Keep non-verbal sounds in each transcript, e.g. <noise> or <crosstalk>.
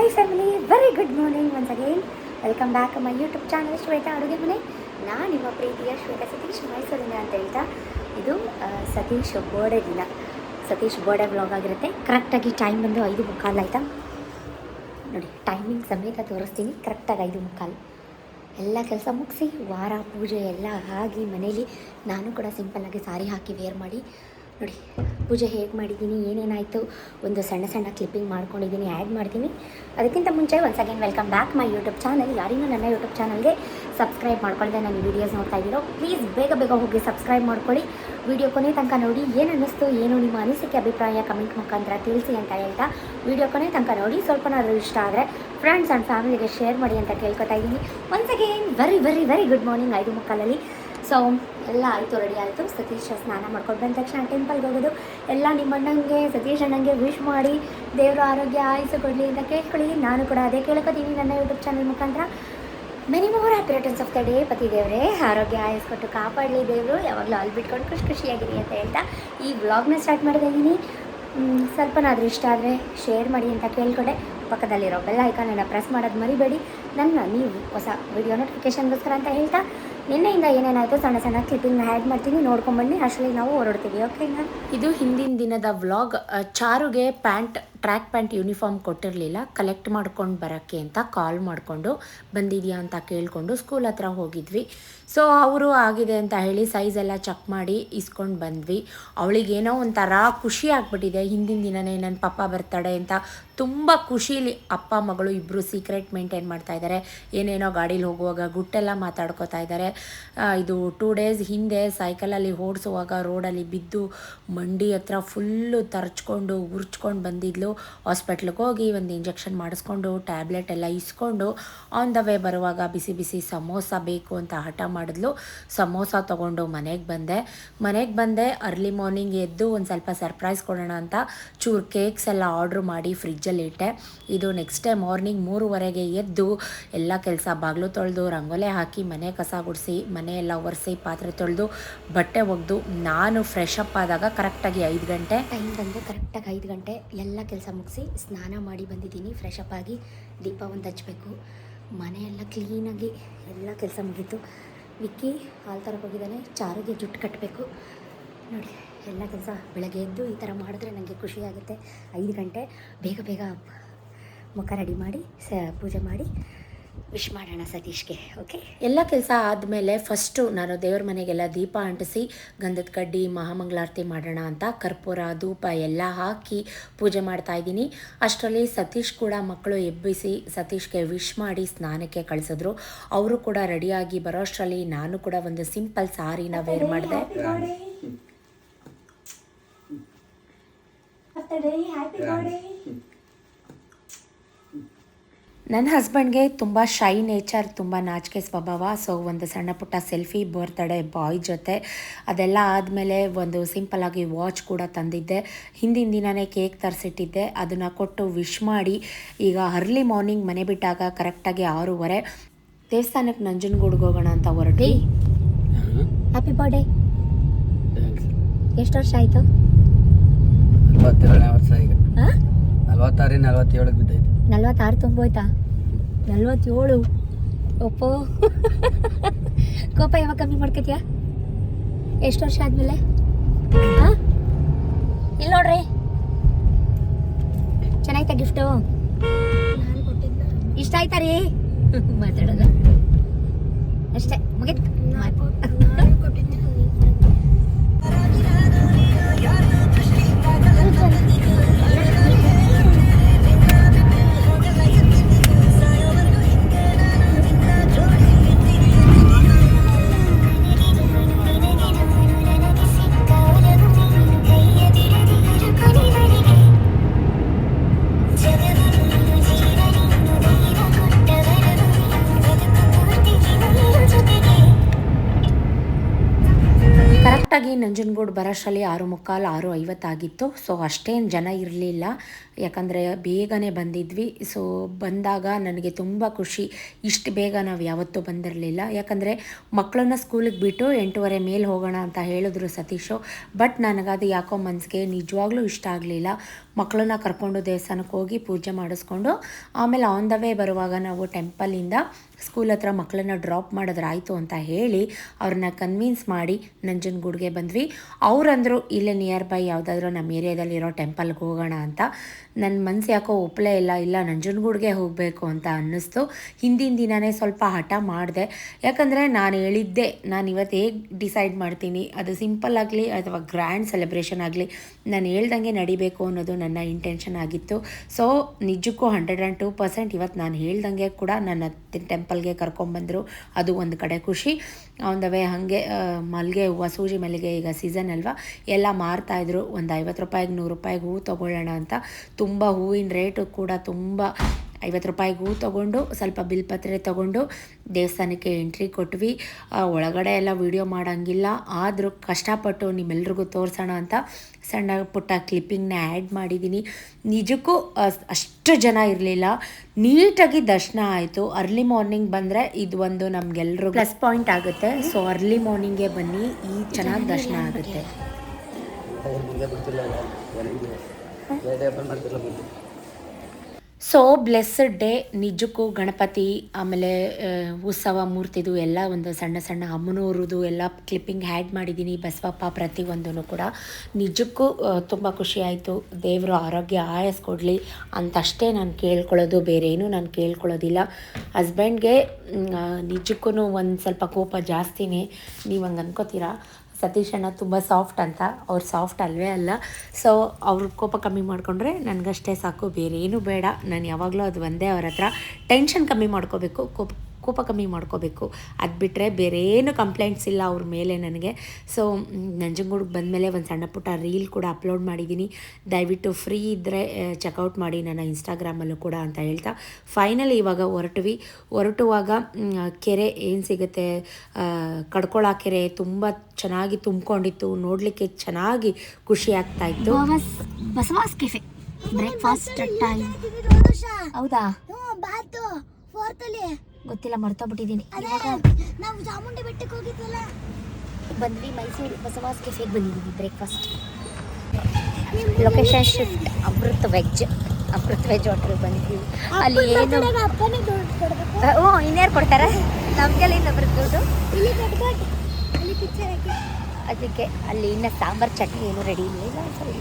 Hi family very good morning once again welcome back my YouTube channel Shweta ಅಡುಗೆ ಮನೆ ನಾನು ನಿಮ್ಮ ಪ್ರೀತಿಯ ಶ್ವೇತಾ ಸತೀಶ್ ಮೈಸೂರಿನ ಅಂತ ಹೇಳ್ತಾ, ಇದು ಸತೀಶ್ ಬರ್ಡೇ ದಿನ. ಸತೀಶ್ ಬರ್ಡೇ ಬ್ಲಾಗ್ ಆಗಿರುತ್ತೆ. ಕರೆಕ್ಟಾಗಿ ಟೈಮ್ ಬಂದು ಐದು ಮುಕ್ಕಾಲು ಆಯಿತಾ? ನೋಡಿ ಟೈಮಿಂಗ್ ಸಮೇತ ತೋರಿಸ್ತೀನಿ. ಕರೆಕ್ಟಾಗಿ ಐದು ಮುಕ್ಕಾಲು. ಎಲ್ಲ ಕೆಲಸ ಮುಗಿಸಿ, ವಾರ ಪೂಜೆ ಎಲ್ಲ ಆಗಿ ಮನೇಲಿ ನಾನು ಕೂಡ ಸಿಂಪಲ್ಲಾಗಿ ಸಾರಿ ಹಾಕಿ ವೇರ್ ಮಾಡಿ ನೋಡಿ, ಪೂಜೆ ಹೇಗೆ ಮಾಡಿದ್ದೀನಿ ಏನೇನಾಯಿತು, ಒಂದು ಸಣ್ಣ ಸಣ್ಣ ಕ್ಲಿಪ್ಪಿಂಗ್ ಮಾಡ್ಕೊಂಡಿದ್ದೀನಿ ಆ್ಯಡ್ ಮಾಡ್ತೀನಿ. ಅದಕ್ಕಿಂತ ಮುಂಚೆ once again welcome back my YouTube channel ಯಾರಿಗೂ ನನ್ನ ಯೂಟ್ಯೂಬ್ ಚಾನಲ್ಗೆ ಸಬ್ಸ್ಕ್ರೈಬ್ ಮಾಡ್ಕೊಳ್ಳದೆ ನನ್ನ ವೀಡಿಯೋಸ್ ನೋಡ್ತಾ ಇದ್ದೀರೋ ಪ್ಲೀಸ್ ಬೇಗ ಬೇಗ ಹೋಗಿ ಸಬ್ಸ್ಕ್ರೈಬ್ ಮಾಡ್ಕೊಳ್ಳಿ. ವಿಡಿಯೋ ಕೊನೆ ತನಕ ನೋಡಿ, ಏನು ಅನ್ನಿಸ್ತು, ಏನು ನಿಮ್ಮ ಅನಿಸಿಕೆ, ಅಭಿಪ್ರಾಯ ಕಮೆಂಟ್ ಮುಖಾಂತರ ತಿಳಿಸಿ ಅಂತ ಹೇಳ್ತಾ ವಿಡಿಯೋ ಕೊನೆ ತನಕ ನೋಡಿ, ಸ್ವಲ್ಪನಾದರೂ ಇಷ್ಟ ಆದರೆ ಫ್ರೆಂಡ್ಸ್ ಆ್ಯಂಡ್ ಫ್ಯಾಮಿಲಿಗೆ ಶೇರ್ ಮಾಡಿ ಅಂತ ಕೇಳ್ಕೊತಾ ಇದ್ದೀನಿ. Once again very very very good morning ಐದು ಮುಕ್ಕಾಲಲ್ಲಿ. ಸೊ ಎಲ್ಲ ಆಯಿತು ರೆಡಿ ಆಯಿತು. ಸತೀಶ್ ಸ್ನಾನ ಮಾಡ್ಕೊಂಡು ಬಂದ ತಕ್ಷಣ ಟೆಂಪಲ್ಗೆ ಹೋಗೋದು. ಎಲ್ಲ ನಿಮ್ಮ ಅಣ್ಣಂಗೆ ಸತೀಶ್ ಅಣ್ಣಂಗೆ ವಿಶ್ ಮಾಡಿ ದೇವರ ಆರೋಗ್ಯ ಆಯಿಸು ಕೊಡಲಿ ಅಂತ ಕೇಳ್ಕೊಳ್ಳಿ. ನಾನು ಕೂಡ ಅದೇ ಕೇಳ್ಕೊತೀನಿ ನನ್ನ ಯೂಟ್ಯೂಬ್ ಚಾನಲ್ ಮುಖಾಂತರ. Many more happy returns of the day ಪತಿ ದೇವರೇ. ಆರೋಗ್ಯ ಆಯಿಸ್ಕೊಟ್ಟು ಕಾಪಾಡಲಿ ದೇವರು. ಯಾವಾಗಲೂ ಅಲ್ಲಿ ಬಿಟ್ಕೊಂಡು ಖುಷಿ ಖುಷಿಯಾಗಿರಿ ಅಂತ ಹೇಳ್ತಾ ಈ ವ್ಲಾಗ್ನ ಸ್ಟಾರ್ಟ್ ಮಾಡಿದ್ದೀನಿ ಸ್ವಲ್ಪನಾದರೂ ಇಷ್ಟ ಆದರೆ ಶೇರ್ ಮಾಡಿ ಅಂತ ಕೇಳ್ಕೊಂಡೆ. ಪಕ್ಕದಲ್ಲಿರೋ ಬೆಲ್ಲ ಐಕಾನನ್ನು ಪ್ರೆಸ್ ಮಾಡೋದು ಮರಿಬೇಡಿ. ನನ್ನ ನೀವು ಹೊಸ ವಿಡಿಯೋ ನೋಟಿಫಿಕೇಶನ್ಗೋಸ್ಕರ ಅಂತ ಹೇಳ್ತಾ ನಿನ್ನೆಯಿಂದ ಏನೇನಾಯಿತು ಸಣ್ಣ ಸಣ್ಣ ಕ್ಲಿಪ್ಪಿಂಗ್ ಆ್ಯಡ್ ಮಾಡ್ತೀನಿ ನೋಡ್ಕೊಂಬನ್ನಿ ಅಷ್ಟರಲ್ಲಿ ನಾವು ಹೊರಡ್ತೀವಿ ಓಕೆನಾ ಇದು ಹಿಂದಿನ ದಿನದ ವ್ಲಾಗ್ ಚಾರುಗೆ ಪ್ಯಾಂಟ್ ಟ್ರ್ಯಾಕ್ ಪ್ಯಾಂಟ್ ಯೂನಿಫಾರ್ಮ್ ಕೊಟ್ಟಿರಲಿಲ್ಲ. ಕಲೆಕ್ಟ್ ಮಾಡ್ಕೊಂಡು ಬರೋಕ್ಕೆ ಅಂತ ಕಾಲ್ ಮಾಡಿಕೊಂಡು ಬಂದಿದೆಯಾ ಅಂತ ಕೇಳಿಕೊಂಡು ಸ್ಕೂಲ್ ಹತ್ರ ಹೋಗಿದ್ವಿ. ಸೊ ಅವರು ಆಗಿದೆ ಅಂತ ಹೇಳಿ ಸೈಜ್ ಎಲ್ಲ ಚೆಕ್ ಮಾಡಿ ಇಸ್ಕೊಂಡು ಬಂದ್ವಿ. ಅವಳಿಗೇನೋ ಒಂಥರ ಖುಷಿ ಆಗಿಬಿಟ್ಟಿದೆ. ಹಿಂದಿನ ದಿನನೇ ನನ್ನ ಪಪ್ಪ ಬರ್ತಾಳೆ ಅಂತ ತುಂಬ ಖುಷೀಲಿ ಅಪ್ಪ, ಮಗಳು ಇಬ್ಬರು ಸೀಕ್ರೆಟ್ ಮೇಂಟೈನ್ ಮಾಡ್ತಾ ಇದ್ದಾರೆ ಏನೇನೋ ಗಾಡೀಲಿ ಹೋಗುವಾಗ ಗುಟ್ಟೆಲ್ಲ ಮಾತಾಡ್ಕೋತಾ ಇದ್ದಾರೆ ಇದು ಟೂ ಡೇಸ್ ಹಿಂದೆ ಸೈಕಲಲ್ಲಿ ಓಡಿಸುವಾಗ ರೋಡಲ್ಲಿ ಬಿದ್ದು ಮಂಡಿ ಹತ್ರ ಫುಲ್ಲು ತರ್ಚ್ಕೊಂಡು, ಉರ್ಚ್ಕೊಂಡು ಬಂದಿದ್ಲು. ಹಾಸ್ಪಿಟ್ಲಿಗೆ ಹೋಗಿ ಒಂದು ಇಂಜೆಕ್ಷನ್ ಮಾಡಿಸ್ಕೊಂಡು, ಟ್ಯಾಬ್ಲೆಟ್ ಎಲ್ಲ ಇಸ್ಕೊಂಡು ಆನ್ ದ ವೇ ಬರುವಾಗ ಬಿಸಿ ಬಿಸಿ ಸಮೋಸ ಬೇಕು ಅಂತ ಹಠ ಮಾಡಿದ್ಲು. ಸಮೋಸ ತೊಗೊಂಡು ಮನೆಗೆ ಬಂದೆ. ಮನೆಗೆ ಬಂದೆ ಅರ್ಲಿ ಮಾರ್ನಿಂಗ್ ಎದ್ದು ಒಂದು ಸ್ವಲ್ಪ ಸರ್ಪ್ರೈಸ್ ಕೊಡೋಣ ಅಂತ ಚೂರು ಕೇಕ್ಸ್ ಎಲ್ಲ ಆರ್ಡ್ರ್ ಮಾಡಿ ಫ್ರಿಜ್ಜಲ್ಲಿ ಇಟ್ಟೆ. ಇದು ನೆಕ್ಸ್ಟ್ ಡೇ ಮಾರ್ನಿಂಗ್ ಮೂರುವರೆಗೆ ಎದ್ದು ಎಲ್ಲ ಕೆಲಸ ಬಾಗಿಲು ತೊಳೆದು, ರಂಗೋಲೆ ಹಾಕಿ, ಮನೆ ಕಸ ಗುಡಿಸಿ, ಮನೆ ಎಲ್ಲ ಒರೆಸಿ, ಪಾತ್ರೆ ತೊಳೆದು, ಬಟ್ಟೆ ಒಗೆದು, ನಾನು ಫ್ರೆಶ್ ಅಪ್ ಆದಾಗ ಕರೆಕ್ಟಾಗಿ ಐದು ಗಂಟೆ ಟೈಮ್ ಬಂದು ಕರೆಕ್ಟಾಗಿ ಐದು ಗಂಟೆ ಎಲ್ಲ ಕೆಲಸ ಮುಗಿಸಿ ಸ್ನಾನ ಮಾಡಿ ಬಂದಿದ್ದೀನಿ ಫ್ರೆಶ್ ಆಗಿ ದೀಪ ಒಂದು ಹಚ್ಚಬೇಕು ಮನೆಯೆಲ್ಲ ಕ್ಲೀನಾಗಿ ಎಲ್ಲ ಕೆಲಸ ಮುಗೀತು. ವಿಕ್ಕಿ ಹಾಲು ಥರ ಹೋಗಿದ್ದಾನೆ, ಚಾರಿಗೆ ಜುಟ್ಟು ಕಟ್ಟಬೇಕು ನೋಡಿ, ಎಲ್ಲ ಕೆಲಸ ಬೆಳಗ್ಗೆ ಎದ್ದು ಈ ಥರ ಮಾಡಿದ್ರೆ ನನಗೆ ಖುಷಿಯಾಗುತ್ತೆ ಐದು ಗಂಟೆ ಬೇಗ ಬೇಗ ಮುಖ ರೆಡಿ ಮಾಡಿ, ಸ ಪೂಜೆ ಮಾಡಿ ವಿಶ್ ಮಾಡೋಣ ಸತೀಶ್ಗೆ ಓಕೆ ಎಲ್ಲ ಕೆಲಸ ಆದಮೇಲೆ ಫಸ್ಟು ನಾನು ದೇವ್ರ ಮನೆಗೆಲ್ಲ ದೀಪ ಅಂಟಿಸಿ ಗಂಧದ ಕಡ್ಡಿ ಮಹಾಮಂಗಳಾರತಿ ಮಾಡೋಣ ಅಂತ ಕರ್ಪೂರ ಧೂಪ ಎಲ್ಲ ಹಾಕಿ ಪೂಜೆ ಮಾಡ್ತಾ ಇದ್ದೀನಿ. ಅಷ್ಟರಲ್ಲಿ ಸತೀಶ್ ಕೂಡ ಮಕ್ಕಳು ಎಬ್ಬಿಸಿ ಸತೀಶ್ಗೆ ವಿಶ್ ಮಾಡಿ ಸ್ನಾನಕ್ಕೆ ಕಳಿಸಿದ್ರು. ಅವರು ಕೂಡ ರೆಡಿಯಾಗಿ ಬರೋ ಅಷ್ಟರಲ್ಲಿ ನಾನು ಕೂಡ ಒಂದು ಸಿಂಪಲ್ ಸಾರಿನ ವೇರ್ ಮಾಡಿದೆ. ನನ್ನ ಹಸ್ಬೆಂಡ್ಗೆ ತುಂಬ ಶೈ ನೇಚರ್ ತುಂಬ ನಾಚಿಕೆ ಸ್ವಭಾವ. ಸೊ ಒಂದು ಸಣ್ಣ ಪುಟ್ಟ ಸೆಲ್ಫಿ ಬರ್ತಡೆ ಬಾಯ್ ಜೊತೆ. ಅದೆಲ್ಲ ಆದಮೇಲೆ ಒಂದು ಸಿಂಪಲ್ಲಾಗಿ ವಾಚ್ ಕೂಡ ತಂದಿದ್ದೆ. ಹಿಂದಿನ ದಿನವೇ ಕೇಕ್ ತರಿಸಿಟ್ಟಿದ್ದೆ. ಅದನ್ನು ಕೊಟ್ಟು ವಿಶ್ ಮಾಡಿ. ಈಗ ಅರ್ಲಿ ಮಾರ್ನಿಂಗ್ ಮನೆ ಬಿಟ್ಟಾಗ ಕರೆಕ್ಟಾಗಿ ಆರೂವರೆ. ದೇವಸ್ಥಾನಕ್ಕೆ ನಂಜನಗೂಡ್ಗೆ ಹೋಗೋಣ ಅಂತ ಹೊರಟಿ ಹ್ಯಾಪಿ ಬರ್ಡೇ ಎಷ್ಟು ವರ್ಷ ಆಯಿತು? ನಲ್ವತ್ತೇಳನೇ ವರ್ಷ ಈಗ. ಹಾಂ? ನಲ್ವತ್ತಾರು ನಲ್ವತ್ತೇಳಕ್ಕೆ ಬಿದ್ದೈತಿ. ನಲ್ವತ್ತಾರು ತುಂಬೋಯ್ತಾ? ನಲ್ವತ್ತೇಳು. ಒಪ್ಪೋ? ಕೋಪ ಯಾವಾಗ ಕಮ್ಮಿ ಮಾಡ್ಕೋತೀಯ? ಎಷ್ಟು ವರ್ಷ ಆದ್ಮೇಲೆ? ಹಾಂ? ಇಲ್ಲಿ ನೋಡ್ರಿ. ಚೆನ್ನಾಯ್ತಾ ಗಿಫ್ಟು? ಇಷ್ಟ ಆಯ್ತಾ ರೀ? ಮಾತಾಡೋದು? ಅಷ್ಟೇ, ಮುಗಿತ್. ನಂಜನಗೂಡು ಬರೋಷ್ಟರಲ್ಲಿ ಆರು ಮುಕ್ಕಾಲು ಆರು ಐವತ್ತಾಗಿತ್ತು. ಸೊ ಅಷ್ಟೇನು ಜನ ಇರಲಿಲ್ಲ. ಯಾಕಂದರೆ ಬೇಗನೆ ಬಂದಿದ್ವಿ. ಸೊ ಬಂದಾಗ ನನಗೆ ತುಂಬ ಖುಷಿ. ಇಷ್ಟು ಬೇಗ ನಾವು ಯಾವತ್ತೂ ಬಂದಿರಲಿಲ್ಲ. ಯಾಕಂದರೆ ಮಕ್ಕಳನ್ನ ಸ್ಕೂಲಿಗೆ ಬಿಟ್ಟು ಎಂಟೂವರೆ ಮೇಲೆ ಹೋಗೋಣ ಅಂತ ಹೇಳಿದ್ರು ಸತೀಶು. ಬಟ್ ನನಗದು ಯಾಕೋ ಮನಸ್ಸಿಗೆ ನಿಜವಾಗ್ಲೂ ಇಷ್ಟ ಆಗಲಿಲ್ಲ. ಮಕ್ಕಳನ್ನ ಕರ್ಕೊಂಡು ದೇವಸ್ಥಾನಕ್ಕೆ ಹೋಗಿ ಪೂಜೆ ಮಾಡಿಸ್ಕೊಂಡು ಆಮೇಲೆ ಆನ್ ದ ವೇ ಬರುವಾಗ ನಾವು ಟೆಂಪಲಿಂದ ಸ್ಕೂಲ್ ಹತ್ರ ಮಕ್ಕಳನ್ನ ಡ್ರಾಪ್ ಮಾಡಿದ್ರಾಯಿತು ಅಂತ ಹೇಳಿ ಅವ್ರನ್ನ ಕನ್ವಿನ್ಸ್ ಮಾಡಿ ನಂಜನಗೂಡ್ಗೆ ಬಂದ್ವಿ. ಅವರಂದರು ಇಲ್ಲೇ ನಿಯರ್ ಬೈ ಯಾವುದಾದ್ರೂ ನಮ್ಮ ಏರಿಯಾದಲ್ಲಿರೋ ಟೆಂಪಲ್ಗೆ ಹೋಗೋಣ ಅಂತ. ನನ್ನ ಮನ್ಸು ಯಾಕೋ ಒಪ್ಪಲೇ ಇಲ್ಲ ಇಲ್ಲ ನಂಜನಗೂಡ್ಗೆ ಹೋಗಬೇಕು ಅಂತ ಅನ್ನಿಸ್ತು. ಹಿಂದಿನ ದಿನವೇ ಸ್ವಲ್ಪ ಹಠ ಮಾಡಿದೆ. ಯಾಕಂದರೆ ನಾನು ಹೇಳಿದ್ದೆ, ನಾನು ಇವತ್ತು ಹೇಗೆ ಡಿಸೈಡ್ ಮಾಡ್ತೀನಿ, ಅದು ಸಿಂಪಲ್ ಆಗಲಿ ಅಥವಾ ಗ್ರ್ಯಾಂಡ್ ಸೆಲೆಬ್ರೇಷನ್ ಆಗಲಿ, ನಾನು ಹೇಳ್ದಂಗೆ ನಡಿಬೇಕು ಅನ್ನೋದು ನನ್ನ ಇಂಟೆನ್ಷನ್ ಆಗಿತ್ತು. ಸೊ, ನಿಜಕ್ಕೂ ಹಂಡ್ರೆಡ್ ಆ್ಯಂಡ್ ಟೂ ಪರ್ಸೆಂಟ್ ಇವತ್ತು ನಾನು ಹೇಳ್ದಂಗೆ ಕೂಡ ನನ್ನ ಟೆಂಪಲ್ಗೆ ಕರ್ಕೊಂಬಂದರು ಅದು ಒಂದು ಕಡೆ ಖುಷಿ. ಆನ್ ದ ವೇ ಹಾಗೆ ಮಲ್ಲಿಗೆ ಹೂವು, ಸೂಜಿ ಮಲ್ಲಿಗೆ ಈಗ ಸೀಸನ್ ಅಲ್ವಾ? ಎಲ್ಲ ಮಾರ್ತಾಯಿದ್ರು ಒಂದು ಐವತ್ತು ರೂಪಾಯಿಗೆ, ನೂರು ರೂಪಾಯಿಗೆ ಹೂವು ತೊಗೊಳ್ಳೋಣ ಅಂತ. ತುಂಬ ಹೂವಿನ ರೇಟು ಕೂಡ ತುಂಬ. ಐವತ್ತು ರೂಪಾಯಿಗೆ ಹೂ ತೊಗೊಂಡು ಸ್ವಲ್ಪ ಬಿಲ್ಪತ್ರೆ ತೊಗೊಂಡು ದೇವಸ್ಥಾನಕ್ಕೆ ಎಂಟ್ರಿ ಕೊಟ್ವಿ. ಆ, ಒಳಗಡೆ ಎಲ್ಲ ವೀಡಿಯೋ ಮಾಡೋಂಗಿಲ್ಲ. ಆದರೂ ಕಷ್ಟಪಟ್ಟು ನಿಮ್ಮೆಲ್ರಿಗೂ ತೋರಿಸೋಣ ಅಂತ ಸಣ್ಣ ಪುಟ್ಟ ಕ್ಲಿಪ್ಪಿಂಗ್ನ ಆ್ಯಡ್ ಮಾಡಿದ್ದೀನಿ. ನಿಜಕ್ಕೂ ಅಷ್ಟು ಜನ ಇರಲಿಲ್ಲ. ನೀಟಾಗಿ ದರ್ಶನ ಆಯಿತು. ಅರ್ಲಿ ಮಾರ್ನಿಂಗ್ ಬಂದರೆ ಇದು ಒಂದು ನಮಗೆಲ್ಲರೂ ಪ್ಲಸ್ ಪಾಯಿಂಟ್ ಆಗುತ್ತೆ. ಸೊ ಅರ್ಲಿ ಮಾರ್ನಿಂಗೇ ಬನ್ನಿ. ಈ ಚೆನ್ನಾಗಿ ದರ್ಶನ ಆಗುತ್ತೆ. ಸೊ ಬ್ಲೆಸ್ಸಡ್ ಡೇ ನಿಜಕ್ಕೂ ಗಣಪತಿ ಆಮೇಲೆ ಉತ್ಸವ ಮೂರ್ತಿದು ಎಲ್ಲ ಒಂದು ಸಣ್ಣ ಸಣ್ಣ ಅಮ್ಮನೂರದು ಎಲ್ಲ ಕ್ಲಿಪ್ಪಿಂಗ್ ಹ್ಯಾಡ್ ಮಾಡಿದ್ದೀನಿ ಬಸವಪ್ಪ ಪ್ರತಿಯೊಂದೂ ಕೂಡ. ನಿಜಕ್ಕೂ ತುಂಬ ಖುಷಿಯಾಯಿತು. ದೇವರು ಆರೋಗ್ಯ ಆಯಸ್ ಕೊಡಲಿ ಅಂತಷ್ಟೇ ನಾನು ಕೇಳ್ಕೊಳ್ಳೋದು ಬೇರೆ ಏನೂ ನಾನು ಕೇಳ್ಕೊಳ್ಳೋದಿಲ್ಲ. ಹಸ್ಬೆಂಡ್ಗೆ ನಿಜಕ್ಕೂ ಒಂದು ಸ್ವಲ್ಪ ಕೋಪ ಜಾಸ್ತಿನೇ. ನೀವು ಹಂಗೆ ಅನ್ಕೋತೀರಾ? ಸತೀಶ್ ಅಣ್ಣ ತುಂಬ ಸಾಫ್ಟ್ ಅಂತ. ಅವ್ರು ಸಾಫ್ಟ್ ಅಲ್ವೇ ಅಲ್ಲ. ಸೊ ಅವ್ರ ಕೋಪ ಕಮ್ಮಿ ಮಾಡಿಕೊಂಡ್ರೆ ನನಗಷ್ಟೇ ಸಾಕು. ಬೇರೆ ಏನು ಬೇಡ. ನಾನು ಯಾವಾಗಲೂ ಅದು ಒಂದೇ ಅವ್ರ ಹತ್ರ. ಟೆನ್ಷನ್ ಕಮ್ಮಿ ಮಾಡ್ಕೋಬೇಕು. ಕೋಪ ಕೋಪ ಕಮ್ಮಿ ಮಾಡ್ಕೋಬೇಕು. ಅದು ಬಿಟ್ಟರೆ ಬೇರೆ ಏನು ಕಂಪ್ಲೇಂಟ್ಸ್ ಇಲ್ಲ ಅವ್ರ ಮೇಲೆ ನನಗೆ. ಸೊ ನಂಜನಗೂಡಿಗೆ ಬಂದಮೇಲೆ ಒಂದು ಸಣ್ಣ ಪುಟ್ಟ ರೀಲ್ ಕೂಡ ಅಪ್ಲೋಡ್ ಮಾಡಿದ್ದೀನಿ ದಯವಿಟ್ಟು ಫ್ರೀ ಇದ್ದರೆ ಚೆಕ್ಔಟ್ ಮಾಡಿ ನನ್ನ ಇನ್ಸ್ಟಾಗ್ರಾಮಲ್ಲೂ ಕೂಡ ಅಂತ ಹೇಳ್ತಾ. ಫೈನಲಿ ಇವಾಗ ಹೊರಟ್ವಿ. ಹೊರಟುವಾಗ ಕೆರೆ ಏನು ಸಿಗುತ್ತೆ? ಕಡ್ಕೊಳ ಕೆರೆ ತುಂಬ ಚೆನ್ನಾಗಿ ತುಂಬಿಕೊಂಡಿತ್ತು. ನೋಡಲಿಕ್ಕೆ ಚೆನ್ನಾಗಿ ಖುಷಿ ಆಗ್ತಾ ಇತ್ತು. ಬಸವಾಸ್ ಕೆಫೆ ಬ್ರೇಕ್ಫಾಸ್ಟ್ ಟೈಮ್ ಹೌದಾ? ಬಾತು ಗೊತ್ತಿಲ್ಲ ಮರ್ತಾ ಬಿಟ್ಟಿದ್ದೀನಿ ನಾವು ಚಾಮುಂಡಿ ಬೆಟ್ಟಕ್ಕೆ ಹೋಗಿದ್ವಲ್ಲ? ಬಂದ್ವಿ ಮೈಸೂರು ಬಸವಾಸ್ ಕೆಫೆಗೆ ಬಂದಿದ್ದೀವಿ breakfast location shift Amrut veg Amrut veg hotel ಬಂದಿದ್ದೀವಿ ಅಲ್ಲಿ ಏನು ಓ ಹ್ಞೂ ಇನ್ಯಾರು ಕೊಡ್ತಾರೆ. ನಮಗೆಲ್ಲ ಇಲ್ಲಿ ಹಾಕಿ. ಅದಕ್ಕೆ ಅಲ್ಲಿ ಇನ್ನು ಸಾಂಬಾರು ಚಟ್ನಿ ಏನು ರೆಡಿ ಇಲ್ಲ ಸರಿ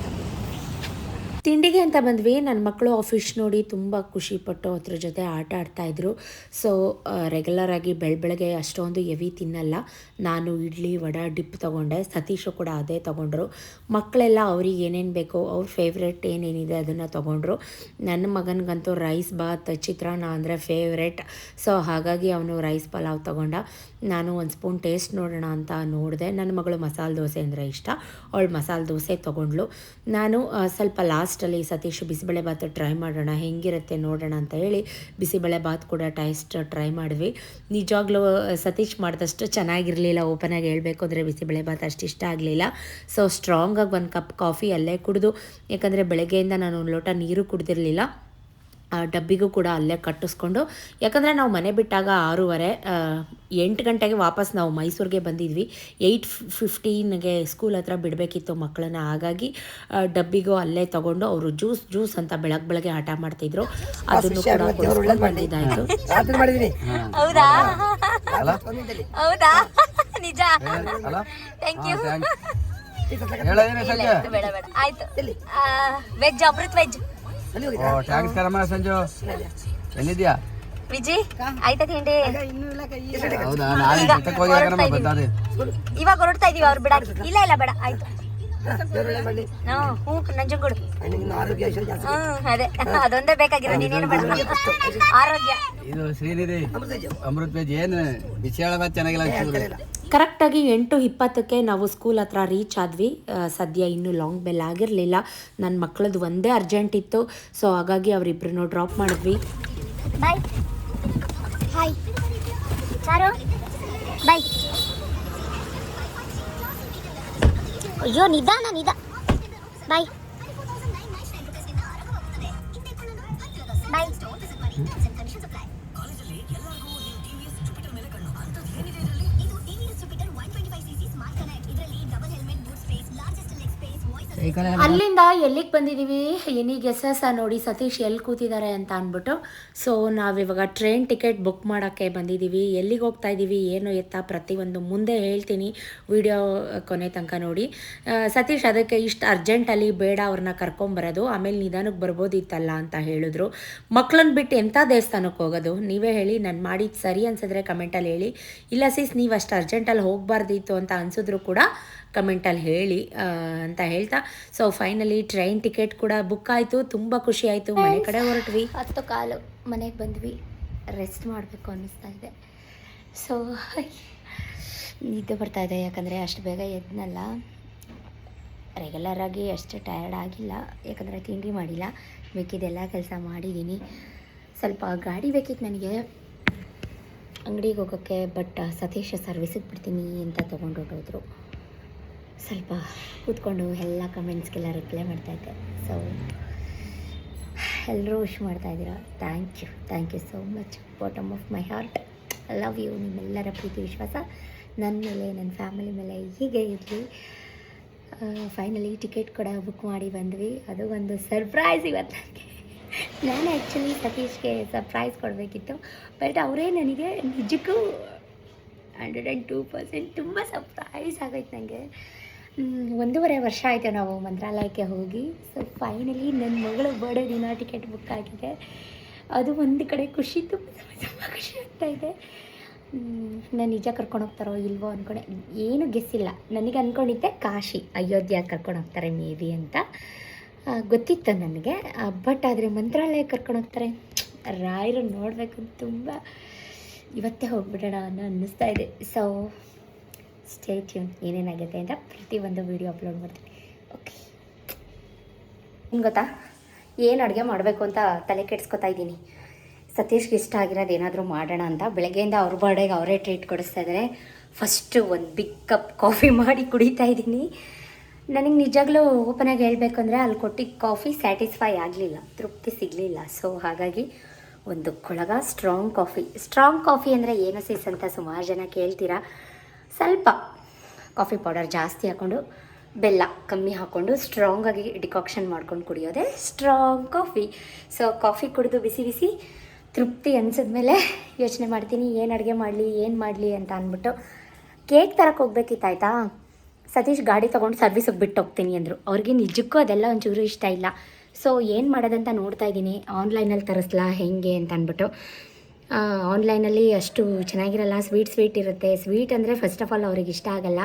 ತಿಂಡಿಗೆ ಅಂತ ಬಂದ್ವಿ. ನನ್ನ ಮಕ್ಕಳು ಆ ಫಿಶ್ ನೋಡಿ ತುಂಬ ಖುಷಿಪಟ್ಟು ಅದ್ರ ಜೊತೆ ಆಟ ಆಡ್ತಾಯಿದ್ರು ಸೊ ರೆಗ್ಯುಲರ್ ಆಗಿ ಬೆಳ, ಬೆಳಗ್ಗೆ ಅಷ್ಟೊಂದು ಎವಿ ತಿನ್ನಲ್ಲ. ನಾನು ಇಡ್ಲಿ, ವಡ ಡಿಪ್ ತೊಗೊಂಡೆ. ಸತೀಶು ಕೂಡ ಅದೇ ತೊಗೊಂಡ್ರು. ಮಕ್ಕಳೆಲ್ಲ ಅವ್ರಿಗೆ ಏನೇನು ಬೇಕೋ, ಅವ್ರ ಫೇವ್ರೆಟ್ ಏನೇನಿದೆ ಅದನ್ನು ತೊಗೊಂಡ್ರು. ನನ್ನ ಮಗನಿಗಂತೂ ರೈಸ್ ಬಾತ್ ಚಿತ್ರಾನ್ನ ಅಂದರೆ ಫೇವ್ರೆಟ್ ಸೊ ಹಾಗಾಗಿ ಅವನು ರೈಸ್ ಪಲಾವ್ ತೊಗೊಂಡ. ನಾನು ಒಂದು ಸ್ಪೂನ್ ಟೇಸ್ಟ್ ನೋಡೋಣ ಅಂತ ನೋಡಿದೆ. ನನ್ನ ಮಗಳು ಮಸಾಲೆ ದೋಸೆ ಅಂದರೆ ಇಷ್ಟ. ಅವಳು ಮಸಾಲೆ ದೋಸೆ ತೊಗೊಂಡ್ಳು. ನಾನು ಸ್ವಲ್ಪ ಲಾಸ್ಟಲ್ಲಿ ಸತೀಶ್ ಬಿಸಿಬೇಳೆ ಬಾತ್ ಟ್ರೈ ಮಾಡೋಣ, ಹೆಂಗಿರುತ್ತೆ ನೋಡೋಣ ಅಂತ ಹೇಳಿ ಬಿಸಿಬೇಳೆ ಬಾತ್ ಕೂಡ ಟೇಸ್ಟ್ ಟ್ರೈ ಮಾಡಿದ್ವಿ. ನಿಜವಾಗ್ಲೂ ಸತೀಶ್ ಮಾಡಿದಷ್ಟು ಚೆನ್ನಾಗಿರಲಿಲ್ಲ. ಓಪನಾಗಿ ಹೇಳಬೇಕು ಅಂದರೆ ಬಿಸಿಬೇಳೆ ಬಾತ್ ಅಷ್ಟು ಇಷ್ಟ ಆಗಲಿಲ್ಲ. ಸೊ ಸ್ಟ್ರಾಂಗಾಗಿ ಒಂದು ಕಪ್ ಕಾಫಿ ಅಲ್ಲೇ ಕುಡಿದು, ಯಾಕಂದರೆ ಬೆಳಗ್ಗೆಯಿಂದ ನಾನು ಒಂದು ಲೋಟ ನೀರು ಕುಡ್ದಿರಲಿಲ್ಲ. ಡಬ್ಬಿಗೂ ಕೂಡ ಅಲ್ಲೇ ಕಟ್ಟಿಸ್ಕೊಂಡು. ಯಾಕಂದರೆ ನಾವು ಮನೆ ಬಿಟ್ಟಾಗ ಆರೂವರೆ ಎಂಟು ಗಂಟೆಗೆ ವಾಪಸ್ ನಾವು ಮೈಸೂರಿಗೆ ಬಂದಿದ್ವಿ. ಏಯ್ಟ್ ಫಿಫ್ಟೀನ್ಗೆ ಸ್ಕೂಲ್ ಹತ್ರ ಬಿಡಬೇಕಿತ್ತು ಮಕ್ಕಳನ್ನ. ಹಾಗಾಗಿ ಡಬ್ಬಿಗೂ ಅಲ್ಲೇ ತಗೊಂಡು ಅವರು ಜ್ಯೂಸ್ ಜ್ಯೂಸ್ ಅಂತ ಬೆಳಗ್ಗೆ ಬೆಳಗ್ಗೆ ಹಠ ಮಾಡ್ತಿದ್ರು. ಅದನ್ನು ಕೂಡ ಬಂದಿದ್ದಾಯಿತು. ರಾತ್ರಿ ಮಾಡಿದ್ದೀನಿ ಹೌದಾ? ಅಲ್ಲ ಹೌದಾ? <laughs> ನಿಜ. ಥ್ಯಾಂಕ್ ಯು ಹೇಳ. ಏನು ಬೇಡ ಬೇಡ. ಆಯ್ತು. ವೆಜ್ ಅಮೃತ್ ವೆಜ್ ಟ್ಯಾಂಕ್ಸ್ ಕರಮ್ಮ ಸಂಜು. ಎಲ್ಲಿದ್ಯಾ ವಿಜಿ ಆಯ್ತಾ ತಿಂಡಿ? ಹೌದಾ ನಾಳೆ ಜೊತೆಗೆ ಹೋಗಿ ಕರಮ್ಮ ಬರ್ತಾರೆ ಇವಾಗ ಹೊರಡ್ತಾ ಇದೀವಿ ಅವ್ರು ಬಿಡ. ಇಲ್ಲ ಇಲ್ಲ ಬೇಡ ಆಯ್ತು. ಹ್ಞೂ ನಂಜನಗೂಡು ಹ್ಮ್ ಅದೇ. ಅದೊಂದೇ ಬೇಕಾಗಿರೋ ನೀನೇನು ಬೇಡ. ಆರೋಗ್ಯ. ಇದು ಶ್ರೀನಿಧಿ ಅಮೃತ್ ಏನು? ಬಿಸಿ ಹೇಳೋದು ಚೆನ್ನಾಗಿಲ್ಲ. ಕರೆಕ್ಟಾಗಿ ಎಂಟು ಇಪ್ಪತ್ತಕ್ಕೆ ನಾವು ಸ್ಕೂಲ್ ಹತ್ರ ರೀಚ್ ಆದ್ವಿ. ಸದ್ಯ ಇನ್ನೂ ಲಾಂಗ್ ಬೆಲ್ ಆಗಿರಲಿಲ್ಲ. ನನ್ನ ಮಕ್ಕಳದ್ದು ಒಂದೇ ಅರ್ಜೆಂಟ್ ಇತ್ತು. ಸೊ ಹಾಗಾಗಿ ಅವರಿಬ್ಬರನ್ನು ಡ್ರಾಪ್ ಮಾಡಿದ್ವಿ. ಬಾಯ್ ಹಾಯ್ ಚಾರು ಬಾಯ್ ಅಯ್ಯೋ, ನಿಧಾನ, ನಿಧ. ಬಾಯ್ ಬಾಯ್ ಅಲ್ಲಿಂದ ಎಲ್ಲಿಗೆ ಬಂದಿದ್ದೀವಿ ಎಸ್ ಎಸ್ ನೋಡಿ ಸತೀಶ್ ಎಲ್ಲಿ ಕೂತಿದ್ದಾರೆ ಅಂತ ಅಂದ್ಬಿಟ್ಟು. ಸೊ ನಾವಿವಾಗ ಟ್ರೈನ್ ಟಿಕೆಟ್ ಬುಕ್ ಮಾಡೋಕ್ಕೆ ಬಂದಿದ್ದೀವಿ ಎಲ್ಲಿಗೆ ಹೋಗ್ತಾ ಇದ್ದೀವಿ ಏನು ಎತ್ತ? ಪ್ರತಿಯೊಂದು ಮುಂದೆ ಹೇಳ್ತೀನಿ ವಿಡಿಯೋ ಕೊನೆ ತನಕ ನೋಡಿ. ಸತೀಶ್ ಅದಕ್ಕೆ ಇಷ್ಟು ಅರ್ಜೆಂಟಲ್ಲಿ ಬೇಡ ಅವ್ರನ್ನ ಕರ್ಕೊಂಬರೋದು. ಆಮೇಲೆ ನಿಧಾನಕ್ಕೆ ಬರ್ಬೋದಿತ್ತಲ್ಲ ಅಂತ ಹೇಳಿದ್ರು. ಮಕ್ಕಳನ್ನ ಬಿಟ್ಟು ಎಂಥ ದೇವಸ್ಥಾನಕ್ಕೆ ಹೋಗೋದು? ನೀವೇ ಹೇಳಿ, ನಾನು ಮಾಡಿದ್ದು ಸರಿ ಅನ್ಸಿದ್ರೆ ಕಮೆಂಟಲ್ಲಿ ಹೇಳಿ. ಇಲ್ಲ ಸಿಸ್ ನೀವು ಅಷ್ಟು ಅರ್ಜೆಂಟಲ್ಲಿ ಹೋಗಬಾರ್ದಿತ್ತು ಅಂತ ಅನ್ಸಿದ್ರು ಕೂಡ ಕಮೆಂಟಲ್ಲಿ ಹೇಳಿ ಅಂತ ಹೇಳ್ತಾ. ಸೊ ಫೈನಲಿ ಟ್ರೈನ್ ಟಿಕೆಟ್ ಕೂಡ ಬುಕ್ ಆಯಿತು. ತುಂಬ ಖುಷಿ ಆಯಿತು. ಮನೆ ಕಡೆ ಹೊರಟ್ವಿ. ಹತ್ತು ಕಾಲು ಮನೆಗೆ ಬಂದ್ವಿ. ರೆಸ್ಟ್ ಮಾಡಬೇಕು ಅನ್ನಿಸ್ತಾ ಇದೆ. ಸೊ ನಿದ್ದೆ ಬರ್ತಾ ಇದೆ. ಯಾಕಂದರೆ ಅಷ್ಟು ಬೇಗ ಎದ್ನಲ್ಲ. ರೆಗ್ಯುಲರಾಗಿ ಅಷ್ಟು ಟಯರ್ಡ್ ಆಗಿಲ್ಲ. ಯಾಕಂದರೆ ತಿಂಡಿ ಮಾಡಿಲ್ಲ. ಬೇಕಿದೆಲ್ಲ ಕೆಲಸ ಮಾಡಿದ್ದೀನಿ ಸ್ವಲ್ಪ ಗಾಡಿ ಬೇಕಿತ್ತು ನನಗೆ. ಅಂಗಡಿಗೆ ಹೋಗೋಕ್ಕೆ ಬಟ್ ಸತೀಶ ಸರ್ವಿಸಿಗೆ ಬಿಡ್ತೀನಿ ಅಂತ ತೊಗೊಂಡು ಹೊರಟೋದ್ರು ಸ್ವಲ್ಪ ಕೂತ್ಕೊಂಡು ಎಲ್ಲ ಕಮೆಂಟ್ಸ್ಗೆಲ್ಲ ರಿಪ್ಲೈ ಮಾಡ್ತಾಯಿದ್ದೆ ಸೊ ಎಲ್ಲರೂ ವಿಶ್ ಮಾಡ್ತಾ ಇದ್ದೀರಾ? Thank you thank you so much bottom of my heart I love you ನಿಮ್ಮೆಲ್ಲರ ಪ್ರೀತಿ, ವಿಶ್ವಾಸ. ನನ್ನ ಮೇಲೆ ನನ್ನ ಫ್ಯಾಮಿಲಿ ಮೇಲೆ ಹೀಗೆ ಇರಲಿ. ಫೈನಲಿ ಟಿಕೆಟ್ ಕೂಡ ಬುಕ್ ಮಾಡಿ ಬಂದ್ವಿ. ಅದು ಒಂದು ಸರ್ಪ್ರೈಸ್ ಇವತ್ತು ನನಗೆ ನಾನು ಆ್ಯಕ್ಚುಲಿ ಸತೀಶ್ಗೆ ಸರ್ಪ್ರೈಸ್ ಕೊಡಬೇಕಿತ್ತು. ಬಟ್ ಅವರೇ ನನಗೆ ನಿಜಕ್ಕೂ ಹಂಡ್ರೆಡ್ ಆ್ಯಂಡ್ ಟೂ ಪರ್ಸೆಂಟ್ ತುಂಬ ಸರ್ಪ್ರೈಸ್ ಆಗೋಯ್ತು ನನಗೆ ಒಂದೂವರೆ ವರ್ಷ ಆಯಿತು ನಾವು ಮಂತ್ರಾಲಯಕ್ಕೆ ಹೋಗಿ. ಸೊ ಫೈನಲಿ ನನ್ನ ಮಗಳ ಬರ್ಡೇ ದಿನ ಟಿಕೆಟ್ ಬುಕ್ ಆಗಿದೆ ಅದು ಒಂದು ಕಡೆ ಖುಷಿ, ತುಂಬ ತುಂಬ ಖುಷಿ ಆಗ್ತಾ ಇದೆ. ನಾನು ನಿಜ ಕರ್ಕೊಂಡು ಹೋಗ್ತಾರೋ ಇಲ್ವೋ ಅಂದ್ಕೊಂಡೆ ಏನು ಗೆಸ್ಸಿಲ್ಲ ನನಗೆ ಅಂದ್ಕೊಂಡಿದ್ದೆ ಕಾಶಿ, ಅಯೋಧ್ಯ ಕರ್ಕೊಂಡು ಹೋಗ್ತಾರೆ ಮೇ ಬಿ ಅಂತ. ಗೊತ್ತಿತ್ತು ನನಗೆ. ಬಟ್ ಆದರೆ ಮಂತ್ರಾಲಯ ಕರ್ಕೊಂಡು ಹೋಗ್ತಾರೆ. ರಾಯರು ನೋಡಬೇಕು ತುಂಬ ಇವತ್ತೇ ಹೋಗ್ಬಿಡೋಣ ಅನ್ನೋ ಅನ್ನಿಸ್ತಾ ಇದೆ. ಸೊ ಸ್ಟೇ ಟ್ಯೂನ್ ಏನೇನಾಗುತ್ತೆ ಅಂತ ಪ್ರತಿಯೊಂದು ವೀಡಿಯೋ ಅಪ್ಲೋಡ್ ಮಾಡ್ತೀನಿ. ಓಕೆ ನಿಮ್ಗೆ ಗೊತ್ತಾ? ಏನು ಅಡುಗೆ ಮಾಡಬೇಕು ಅಂತ ತಲೆ ಕೆಡಿಸ್ಕೊತಾ ಇದ್ದೀನಿ. ಸತೀಶ್ಗೆ ಇಷ್ಟ ಆಗಿರೋದು ಏನಾದರೂ ಮಾಡೋಣ ಅಂತ ಬೆಳಗ್ಗೆಯಿಂದ ಅವ್ರ ಬರ್ಡೇಗೆ ಅವರೇ ಟ್ರೀಟ್ ಕೊಡಿಸ್ತಾ ಇದ್ದಾರೆ ಫಸ್ಟು ಒಂದು ಬಿಗ್ ಕಪ್ ಕಾಫಿ ಮಾಡಿ ಕುಡಿತಾ ಇದ್ದೀನಿ. ನನಗೆ ನಿಜಾಗ್ಲೂ ಓಪನಾಗಿ ಹೇಳಬೇಕಂದ್ರೆ ಅಲ್ಲಿ ಕೊಟ್ಟಿದ್ದ ಕಾಫಿ ಸ್ಯಾಟಿಸ್ಫೈ ಆಗಲಿಲ್ಲ. ತೃಪ್ತಿ ಸಿಗಲಿಲ್ಲ. ಸೊ ಹಾಗಾಗಿ ಒಂದು ಕೊಳಗ ಸ್ಟ್ರಾಂಗ್ ಕಾಫಿ ಸ್ಟ್ರಾಂಗ್ ಕಾಫಿ ಅಂದರೆ ಏನು ಸಿಸ್ ಅಂತ ಸುಮಾರು ಜನ ಕೇಳ್ತೀರಾ? ಸ್ವಲ್ಪ ಕಾಫಿ ಪೌಡರ್ ಜಾಸ್ತಿ ಹಾಕ್ಕೊಂಡು ಬೆಲ್ಲ ಕಮ್ಮಿ ಹಾಕ್ಕೊಂಡು ಸ್ಟ್ರಾಂಗಾಗಿ ಡಿಕಾಕ್ಷನ್ ಮಾಡ್ಕೊಂಡು ಕುಡಿಯೋದೇ ಸ್ಟ್ರಾಂಗ್ ಕಾಫಿ ಸೊ ಕಾಫಿ ಕುಡಿದು ಬಿಸಿ ಬಿಸಿ ತೃಪ್ತಿ ಅನ್ಸಿದ್ಮೇಲೆ ಯೋಚನೆ ಮಾಡ್ತೀನಿ, ಏನು ಅಡುಗೆ ಮಾಡಲಿ, ಏನು ಮಾಡಲಿ ಅಂತ ಅಂದ್ಬಿಟ್ಟು ಕೇಕ್ ತರಕ್ಕೆ ಹೋಗ್ಬೇಕಿತ್ತಾಯ್ತಾ ಸತೀಶ್ ಗಾಡಿ ತೊಗೊಂಡು ಸರ್ವಿಸಿಗೆ ಬಿಟ್ಟು ಹೋಗ್ತೀನಿ ಅಂದರು. ಅವ್ರಿಗೆ ನಿಜಕ್ಕೂ ಅದೆಲ್ಲ ಒಂಚೂರು ಇಷ್ಟ ಇಲ್ಲ. ಸೊ ಏನು ಮಾಡೋದಂತ ನೋಡ್ತಾ ಇದ್ದೀನಿ. ಆನ್ಲೈನಲ್ಲಿ ತರಿಸ್ಲಾ, ಹೇಗೆ ಅಂತ ಅಂದ್ಬಿಟ್ಟು. ಆನ್ಲೈನಲ್ಲಿ ಅಷ್ಟು ಚೆನ್ನಾಗಿರಲ್ಲ ಸ್ವೀಟ್ ಸ್ವೀಟ್ ಇರುತ್ತೆ. ಸ್ವೀಟ್ ಅಂದರೆ ಫಸ್ಟ್ ಆಫ್ ಆಲ್ ಅವ್ರಿಗೆ ಇಷ್ಟ ಆಗಲ್ಲ.